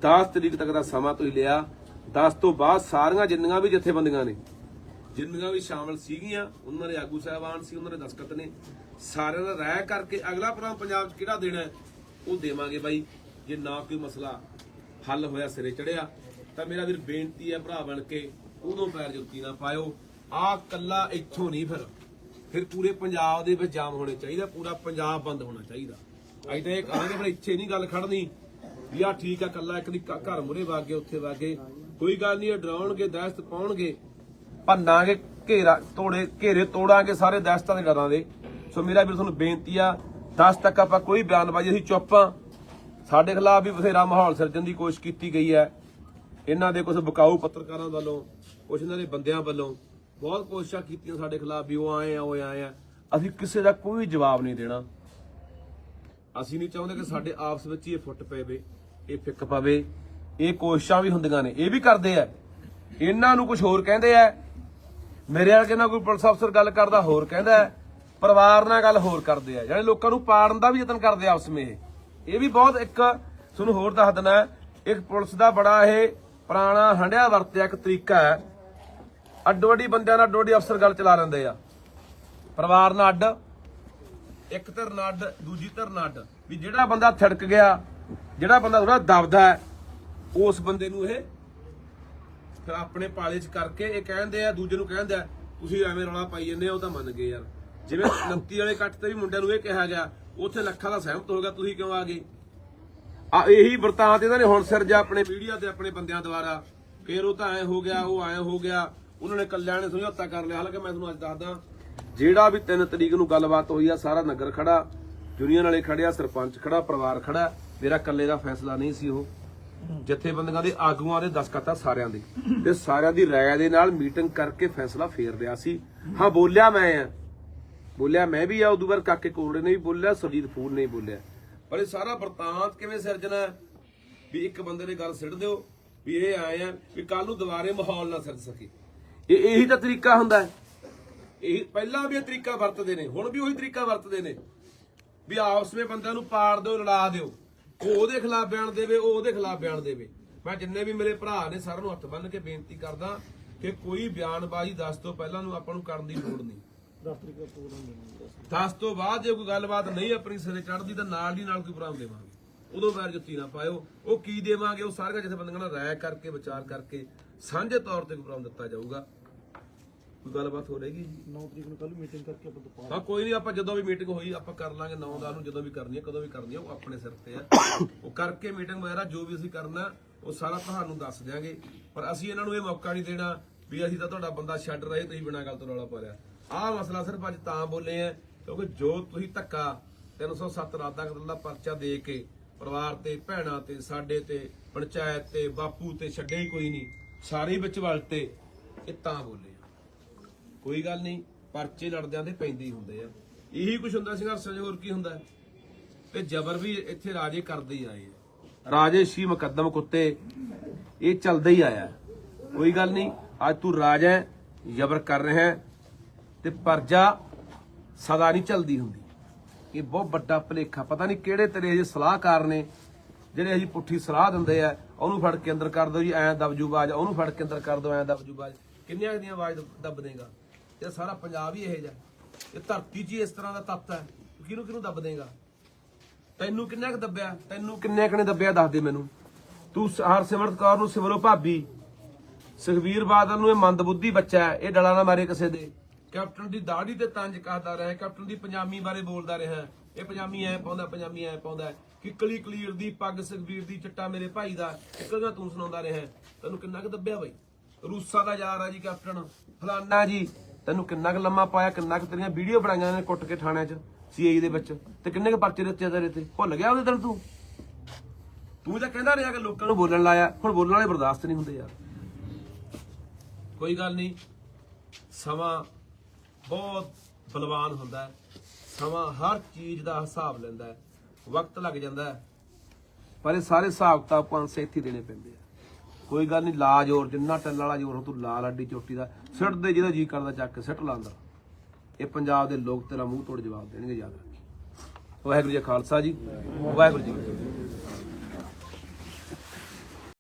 B: 10 ਤਰੀਕ ਤੱਕ ਦਾ ਸਮਾਂ ਤੁਸੀਂ ਲਿਆ। 10 ਤੋਂ ਬਾਅਦ ਸਾਰੀਆਂ ਜਿੰਨੀਆਂ ਵੀ ਜਥੇਬੰਦੀਆਂ ਨੇ, ਜਿੰਨੀਆਂ ਵੀ ਸ਼ਾਮਲ ਸੀਗੀਆਂ, ਉਹਨਾਂ ਦੇ ਆਗੂ ਸਾਹਿਬਾਨ ਸੀ, ਉਹਨਾਂ ਦੇ ਦਸਖਤ ਨੇ, ਸਾਰਿਆਂ ਦਾ ਰਾਇ ਕਰਕੇ ਅਗਲਾ ਪ੍ਰੋਗਰਾਮ ਪੰਜਾਬ 'ਚ ਕਿਹੜਾ ਦੇਣਾ ਉਹ ਦੇਵਾਂਗੇ ਬਾਈ। ਜੇ ਨਾ ਕੋਈ ਮਸਲਾ ਹੱਲ ਹੋਇਆ, ਸਿਰੇ ਚੜਿਆ, ਤਾਂ ਮੇਰਾ ਵੀਰ ਬੇਨਤੀ ਹੈ ਭਰਾ ਬਣ ਕੇ ਉਦੋਂ ਪੈਰ ਜੁੱਤੀ ਨਾ ਪਾਇਓ। ਆਹ ਕੱਲਾ ਇੱਥੋਂ ਨਹੀਂ ਫਿਰ। ਫਿਰ ਪੂਰੇ ਪੰਜਾਬ ਦੇ ਵਿੱਚ ਜਾਮ ਹੋਣੇ ਚਾਹੀਦਾ, ਪੂਰਾ ਪੰਜਾਬ ਬੰਦ ਹੋਣਾ ਚਾਹੀਦਾ। ਅੱਜ ਤਾਂ ਇਹ ਕਹਾਂਗੇ ਫਿਰ ਇੱਥੇ ਨਹੀਂ ਗੱਲ ਖੜਨੀ। ਵੀ ਆ ਠੀਕ ਆ, ਕੱਲਾ ਇੱਕ ਦੀ ਘਰ ਮੁਰੇ ਵਾਗੇ, ਉੱਥੇ ਵਾਗੇ। ਕੋਈ ਗੱਲ ਨਹੀਂ ਡਰਾਉਣਗੇ, ਦਹਿਸ਼ਤ ਪਾਉਣਗੇ। ਭੰਨਾਂਗੇ, ਘੇਰਾ, ਤੋੜੇ, ਘੇਰੇ ਤੋੜਾਂਗੇ, ਸਾਰੇ ਦਹਿਸ਼ਤਾਂ ਦੇ ਡਰਾਂ ਦੇ। ਸੋ ਮੇਰਾ ਵੀਰ, ਤੁਹਾਨੂੰ ਬੇਨਤੀ ਆ 10 ਤੱਕ ਆਪਾਂ ਕੋਈ ਬਿਆਨਬਾਜ਼ੀ ਅਸੀਂ ਚੁੱਪ ਆ। ਸਾਡੇ ਖਿਲਾਫ ਵੀ ਬਥੇਰਾ ਮਾਹੌਲ ਸਿਰਜਣ ਦੀ ਕੋਸ਼ਿਸ਼ ਕੀਤੀ ਗਈ ਹੈ। ਇਹਨਾਂ ਦੇ ਕੁਝ ਬਕਾਊ ਪੱਤਰਕਾਰਾਂ ਵੱਲੋਂ ਕੁਝ ਇਹਨਾਂ ਦੇ ਬੰਦਿਆਂ ਵੱਲੋਂ ਬਹੁਤ ਕੋਸ਼ਿਸ਼ਾਂ ਕੀਤੀਆਂ ਸਾਡੇ ਖਿਲਾਫ ਵੀ ਉਹ ਆਏ ਆ, ਉਹ ਆਏ ਆ। ਅਸੀਂ ਕਿਸੇ ਦਾ ਕੋਈ ਜਵਾਬ ਨਹੀਂ ਦੇਣਾ। ਅਸੀਂ ਨਹੀਂ ਚਾਹੁੰਦੇ ਕਿ ਸਾਡੇ ਆਪਸ ਵਿੱਚ ਹੀ ਇਹ ਫੁੱਟ ਪਵੇ, ਇਹ ਫਿੱਕ ਪਵੇ। ਇਹ ਕੋਸ਼ਿਸ਼ਾਂ ਵੀ ਹੁੰਦੀਆਂ ਨੇ, ਇਹ ਵੀ ਕਰਦੇ ਆ। ਇਹਨਾਂ ਨੂੰ ਕੁਝ ਹੋਰ ਕਹਿੰਦੇ ਆ। ਮੇਰੇ ਨਾਲ ਨਾਲ ਕੋਈ ਪੁਲਿਸ ਅਫਸਰ ਗੱਲ ਕਰਦਾ, ਹੋਰ ਕਹਿੰਦਾ। ਪਰਿਵਾਰ ਨਾਲ ਗੱਲ ਹੋਰ ਕਰਦੇ ਆ। ਜਿਹੜੇ ਲੋਕਾਂ ਨੂੰ ਪਾੜਨ ਦਾ ਵੀ ਯਤਨ ਕਰਦੇ ਆ ਆਪਸ ਵਿੱਚ ਇਹ ਵੀ ਬਹੁਤ ਇੱਕ, ਤੁਹਾਨੂੰ ਹੋਰ ਦੱਸ ਦਿੰਦਾ ਇੱਕ ਪੁਲਿਸ ਦਾ ਬੜਾ ਇਹ ਪੁਰਾਣਾ ਹੰਡਿਆ ਵਰਤਿਆ ਇੱਕ ਤਰੀਕਾ ਹੈ। ਅੱਡੋ ਅੱਡੀ ਬੰਦਿਆਂ ਨਾਲ ਅੱਡੋ ਅਫਸਰ ਗੱਲ ਚਲਾ ਲੈਂਦੇ ਆ। ਪਰਿਵਾਰ ਨਾਲ ਅੱਡ, ਇੱਕ ਧਿਰ ਨਾਲ ਅੱਡ, ਦੂਜੀ ਧਿਰ ਨਾਲ ਅੱਡ। ਵੀ ਜਿਹੜਾ ਬੰਦਾ ਥੜਕ ਗਿਆ, ਜਿਹੜਾ ਬੰਦਾ ਥੋੜਾ ਦਬਦਾ ਹੈ, ਉਸ ਬੰਦੇ ਨੂੰ ਇਹ ਫਿਰ ਆਪਣੇ ਪਾਲੇ 'ਚ ਕਰਕੇ ਇਹ ਕਹਿੰਦੇ ਆ, ਦੂਜੇ ਨੂੰ ਕਹਿੰਦੇ ਆ, ਤੁਸੀਂ ਐਵੇਂ ਰੌਲਾ ਪਾਈ ਜਾਂਦੇ ਉਹ ਤਾਂ ਮੰਨ ਗਏ ਯਾਰ। ਜਿਵੇਂ 29 ਵਾਲੇ ਕੱਟ ਤੇ ਵੀ ਮੁੰਡਿਆਂ ਨੂੰ ਇਹ ਕਿਹਾ ਗਿਆ ਉੱਥੇ ਲੱਖਾਂ ਦਾ ਸਹਿਮਤ ਹੋ ਗਿਆ ਤੁਸੀਂ ਕਿਉਂ ਆ ਗਏ? ਆ ਇਹੀ ਵਰਤਾਂਤ ਇਹਨਾਂ ਨੇ ਹੁਣ ਸਿਰਜਾ ਆਪਣੇ ਮੀਡੀਆ ਤੇ ਆਪਣੇ ਬੰਦਿਆਂ ਦੁਆਰਾ। ਫੇਰ ਉਹ ਤਾਂ ਐ ਹੋ ਗਿਆ, ਉਹ ਐ ਹੋ ਗਿਆ। ਉਹਨਾਂ ਨੇ ਕੱਲਿਆਂ ਨੇ ਸਮਝੌਤਾ ਕਰ ਲਿਆ। ਹਾਲਾਂਕਿ ਮੈਂ ਤੁਹਾਨੂੰ ਅੱਜ ਦੱਸਦਾ, ਜਿਹੜਾ ਵੀ 3 ਤਰੀਕ ਨੂੰ ਗੱਲਬਾਤ ਹੋਈ ਆ, ਸਾਰਾ ਨਗਰ ਖੜਾ ਯੂਨੀਅਨ ਵਾਲੇ ਖੜਿਆ ਸਰਪੰਚ ਖੜਾ, ਪਰਿਵਾਰ ਖੜਾ, ਮੇਰਾ ਇਕੱਲੇ ਦਾ ਫੈਸਲਾ ਨਹੀਂ ਸੀ ਉਹ। ਜਥੇਬੰਦੀਆਂ ਦੇ ਆਗੂਆਂ ਦੇ ਦਸਖਤ ਸਾਰਿਆਂ ਦੇ। ਤੇ ਸਾਰਿਆਂ ਦੀ ਰਾਏ ਦੇ ਨਾਲ ਮੀਟਿੰਗ ਕਰਕੇ ਫੈਸਲਾ ਫੇਰ ਰਿਹਾ ਸੀ। ਹਾਂ, ਬੋਲਿਆ ਮੈਂ ਆ। ਬੋਲਿਆ ਮੈਂ ਵੀ ਆ ਉਦੋਂ ਬਾਅਦ ਕਾਕੇ ਕੋੜੇ ਨੇ ਵੀ ਬੋਲਿਆ ਸੁਰਜੀਤ ਫੂਲ ਨੇ ਵੀ ਬੋਲਿਆ। ਪਰ ਇਹ ਸਾਰਾ ਵਰਤਾਂਤ ਕਿਵੇਂ ਸਿਰਜਣਾ? ਵੀ ਇੱਕ ਬੰਦੇ ਨੇ ਗੱਲ ਸਿੱਟ ਦਿਓ ਵੀ ਇਹ ਆਏ ਆ ਵੀ ਕੱਲ ਨੂੰ ਦੁਬਾਰੇ ਮਾਹੌਲ ਨਾ ਸਿਰਜ ਸਕੇ। ਇਹ ਇਹੀ ਤਾਂ ਤਰੀਕਾ ਹੁੰਦਾ ਹੈ। ਇਹ ਪਹਿਲਾਂ ਵੀ ਇਹ ਤਰੀਕਾ ਵਰਤਦੇ ਨੇ ਹੁਣ ਵੀ ਉਹੀ ਤਰੀਕਾ ਵਰਤਦੇ ਨੇ। ਵੀ ਆਪਸ ਵਿੱਚ ਬੰਦਿਆਂ ਨੂੰ ਪਾੜ ਦਿਓ ਲੜਾ ਦਿਓ। ਉਹ ਉਹਦੇ ਖਿਲਾਫ ਬਿਆਨ ਦੇਵੇ ਉਹ ਉਹਦੇ ਖਿਲਾਫ ਬਿਆਨ ਦੇਵੇ। ਮੈਂ ਜਿੰਨੇ ਵੀ ਮੇਰੇ ਭਰਾ ਨੇ ਸਾਰਿਆਂ ਨੂੰ ਹੱਥ ਬੰਨ੍ਹ ਕੇ ਬੇਨਤੀ ਕਰਦਾ ਕਿ ਕੋਈ ਬਿਆਨਬਾਜ਼ੀ ਦੱਸ ਤੋਂ ਪਹਿਲਾਂ ਨੂੰ ਆਪਾਂ ਨੂੰ ਕਰਨ ਦੀ ਲੋੜ ਨਹੀਂ। 10 ਤੋਂ ਬਾਅਦ ਜੇ ਕੋਈ ਗੱਲਬਾਤ ਨਹੀਂ ਆਪਣੀ ਸਿਰੇ ਚੜਦੀ ਤਾਂ ਨਾਲ ਦੀ ਨਾਲ ਕੋਈ ਪ੍ਰੋਗਰਾਮ ਦੇਵਾਂਗੇ। ਉਦੋਂ ਪੈਰ ਜੁੱਤੀ ਨਾ ਪਾਇਓ ਉਹ ਕੀ ਦੇਵਾਂਗੇ ਉਹ ਸਾਰੀਆਂ ਜਿੱਥੇ ਬੰਦੀਆਂ ਨਾਲ ਰਾਇ ਕਰਕੇ ਵਿਚਾਰ ਕਰਕੇ ਸਾਂਝੇ ਤੌਰ ਤੇ ਪ੍ਰੋਗਰਾਮ ਦਿੱਤਾ ਜਾਊਗਾ। ਕੋਈ ਗੱਲਬਾਤ ਹੋ ਰਹੇਗੀ?
D: 9 ਤਰੀਕ ਨੂੰ ਕੱਲ ਮੀਟਿੰਗ ਕਰਕੇ ਆਪਾਂ ਦੁਪਹਿਰ
B: ਹਾਂ ਕੋਈ ਨਹੀਂ ਆਪਾਂ ਜਦੋਂ ਵੀ ਮੀਟਿੰਗ ਹੋਈ ਆਪਾਂ ਕਰ ਲਾਂਗੇ। 9 ਦਾ ਨੂੰ ਜਦੋਂ ਵੀ ਕਰਨੀ ਹੈ ਕਦੋਂ ਵੀ ਕਰਨੀ ਹੈ ਉਹ ਆਪਣੇ ਸਿਰ ਤੇ ਆ ਉਹ ਕਰਕੇ ਮੀਟਿੰਗ ਵਗੈਰਾ ਜੋ ਵੀ ਅਸੀਂ ਕਰਨਾ ਉਹ ਸਾਰਾ ਤੁਹਾਨੂੰ ਦੱਸ ਦਿਆਂਗੇ। ਪਰ ਅਸੀਂ ਇਹਨਾਂ ਨੂੰ ਇਹ ਮੌਕਾ ਨਹੀਂ ਦੇਣਾ ਵੀ ਅਸੀਂ ਤਾਂ ਤੁਹਾਡਾ ਬੰਦਾ ਛੱਡ ਰਹੇ ਤੁਸੀਂ ਬਿਨਾਂ ਗੱਲ ਤੋਂ ਰੌਲਾ ਪਾ ਲਿਆ ਆਹ ਮਸਲਾ ਸਿਰਫ ਅੱਜ ਤਾਂ ਬੋਲੇ ਆ, ਕਿਉਂਕਿ ਜੋ ਤੁਸੀਂ ਧੱਕਾ 307 ਰਾਦਾ ਕਤਲ ਦਾ ਪਰਚਾ ਦੇ ਕੇ ਪਰਿਵਾਰ ਤੇ, ਭੈਣਾਂ ਤੇ, ਸਾਡੇ ਤੇ, ਪੰਚਾਇਤ ਤੇ, ਬਾਪੂ ਤੇ ਛੱਡੇ ਹੀ ਕੋਈ ਨਹੀਂ, ਸਾਰੇ ਵਿੱਚ ਵਲਤੇ ਇਹ ਤਾਂ ਬੋਲੇ ਆ। ਕੋਈ ਗੱਲ ਨਹੀਂ, ਪਰਚੇ ਲੜਦਿਆਂ ਦੇ ਪੈਂਦੇ ਹੀ ਹੁੰਦੇ ਆ। ਇਹੀ ਕੁਝ ਹੁੰਦਾ ਸੰਘਰਸ਼ਾਂ 'ਚ, ਹੋਰ ਕੀ ਹੁੰਦਾ? ਹੈ? ਤੇ ਜ਼ਬਰ ਵੀ ਇੱਥੇ ਰਾਜੇ ਕਰਦੇ ਹੀ ਆਏ ਆ। ਰਾਜੇ ਸ਼ੀ ਮੁਕੱਦਮ ਕੁੱਤੇ, ਇਹ ਚੱਲਦਾ ਹੀ ਆਇਆ। ਕੋਈ ਗੱਲ ਨਹੀਂ, ਅੱਜ ਤੂੰ ਰਾਜ ਹੈ, ਜ਼ਬਰ ਕਰ ਰਿਹਾ ਹੈ ਤੇ ਪਰਜਾ ਸਦਾ ਨਹੀਂ ਚੱਲਦੀ ਹੁੰਦੀ। ਇਹ ਬਹੁਤ ਵੱਡਾ ਭਲੇਖਾ। ਪਤਾ ਨਹੀਂ ਕਿਹੜੇ ਤੇਰੇ ਜੇ ਸਲਾਹਕਾਰ ਨੇ, ਜਿਹੜੇ ਅਸੀਂ ਪੁੱਠੀ ਸਲਾਹ ਦਿੰਦੇ ਆ, ਉਹਨੂੰ ਫੜ ਕੇ ਅੰਦਰ ਕਰ ਦਿਓ ਜੀ, ਐਂ ਦਬਜੂ ਬਾਜ ਉਹਨੂੰ ਫੜ ਕੇ ਅੰਦਰ ਕਰ ਦਿਓ, ਐਂ ਦਬਜੂ ਬਾਜ ਕਿੰਨੀਆਂ ਦੀਆਂ ਆਵਾਜ਼ ਦੱਬ ਦੇਗਾ ਇਹ ਸਾਰਾ ਪੰਜਾਬ ਹੀ ਇਹ ਜਿਹਾ ਇਹ ਧਰਤੀ 'ਚ ਹੀ ਇਸ ਤਰ੍ਹਾਂ ਦਾ ਤੱਤ ਹੈ। ਕਿਹਨੂੰ ਕਿਹਨੂੰ ਦੱਬ ਦੇਗਾ ਤੈਨੂੰ ਕਿੰਨਾ ਕੁ ਦੱਬਿਆ? ਤੈਨੂੰ ਕਿੰਨੇ ਕੁ ਨੇ ਦੱਬਿਆ? ਦੱਸ ਦੇ ਮੈਨੂੰ। ਤੂੰ ਹਰਸਿਮਰਤ ਕੌਰ ਨੂੰ ਸਿਮਰੋ ਭਾਬੀ। ਸੁਖਵੀਰ ਬਾਦਲ ਨੂੰ ਇਹ ਮੰਦਬੁੱਧੀ ਬੱਚਾ ਹੈ। ਇਹ ਡਲਾ ਨਾ ਮਾਰੇ ਕਿਸੇ ਦੇ। ਕੈਪਟਨ ਦੀ ਦਾੜੀ ਤੇ ਤੰਜ ਕਰਦਾ ਰਿਹਾ ਕੈਪਟਨ ਦੀ ਪੰਜਾਬੀ ਬਾਰੇ ਬੋਲਦਾ ਰਿਹਾ ਇਹ ਪੰਜਾਬੀ ਐ ਪਾਉਂਦਾ, ਪੰਜਾਮੀ ਐ ਪਾਉਂਦਾ ਕਿੱਕਲੀ ਕਲੀਰ ਦੀ, ਪੱਗ ਸੁਖਵੀਰ ਦੀ, ਚਿੱਟਾ ਮੇਰੇ ਭਾਈ ਦਾ ਇੱਕਗਾ ਤੂੰ ਸੁਣਾਉਂਦਾ ਰਿਹਾ ਤੈਨੂੰ ਕਿੰਨਾ ਕੁ ਦੱਬਿਆ ਬਈ? ਰੂਸਾ ਦਾ ਯਾਰ ਆ ਜੀ ਕੈਪਟਨ, ਫਲਾਨਾ ਜੀ। ਤੈਨੂੰ ਕਿੰਨਾ ਕੁ ਲੰਮਾ ਪਾਇਆ, ਕਿੰਨਾ ਕੁ ਤੇਰੀਆਂ ਵੀਡੀਓ ਬਣਾਈਆਂ ਨੇ ਕੁੱਟ ਕੇ ਥਾਣਿਆਂ 'ਚ, ਸੀਆਈ ਦੇ ਵਿੱਚ। ਤੇ ਕਿੰਨੇ ਕੁ ਪਰਚੇ ਦਿੱਤੇ ਤੇਰੇ ਤੇ? ਭੁੱਲ ਗਿਆ ਉਹਦੇ ਦਿਨ ਤੂੰ? ਤੂੰ ਵੀ ਤਾਂ ਕਹਿੰਦਾ ਰਿਹਾ ਕਿ ਲੋਕਾਂ ਨੂੰ ਬੋਲਣ ਲਾਇਆ। ਹੁਣ ਬੋਲਣ ਵਾਲੇ ਬਰਦਾਸ਼ਤ ਨਹੀਂ ਹੁੰਦੇ ਯਾਰ। ਕੋਈ ਗੱਲ ਨਹੀਂ। ਸਮਾਂ ਬਹੁਤ ਬਲਵਾਨ ਹੁੰਦਾ ਹੈ। ਸਮਾਂ ਹਰ ਚੀਜ਼ ਦਾ ਹਿਸਾਬ ਲੈਂਦਾ ਹੈ। ਵਕਤ ਲੱਗ ਜਾਂਦਾ ਹੈ। ਪਰ ਇਹ ਸਾਰੇ ਹਿਸਾਬ ਤਾਂ ਆਪਾਂ ਨੂੰ ਸੇਥੀ ਦੇਣੇ ਪੈਂਦੇ ਆ। ਕੋਈ ਗੱਲ ਨਹੀਂ, ਲਾ ਜ਼ੋਰ, ਜਿੰਨਾ ਟੱਲ ਵਾਲਾ ਜ਼ੋਰ ਹੋ, ਤੂੰ ਲਾ ਲੱਡੀ ਚੋਟੀ ਦਾ। ਸਿੱਟ ਦੇ ਜਿਹਦਾ ਜੀ ਕਰਦਾ ਚੱਕ ਕੇ, ਸਿੱਟ ਲਾ ਇਹ ਪੰਜਾਬ ਦੇ ਲੋਕ ਤੇਰਾ ਮੂੰਹ ਤੋੜ ਜਵਾਬ ਦੇਣਗੇ, ਯਾਦ ਰੱਖੀ। ਵਾਹਿਗੁਰੂ ਜੀ ਖਾਲਸਾ ਜੀ। ਵਾਹਿਗੁਰੂ ਜੀ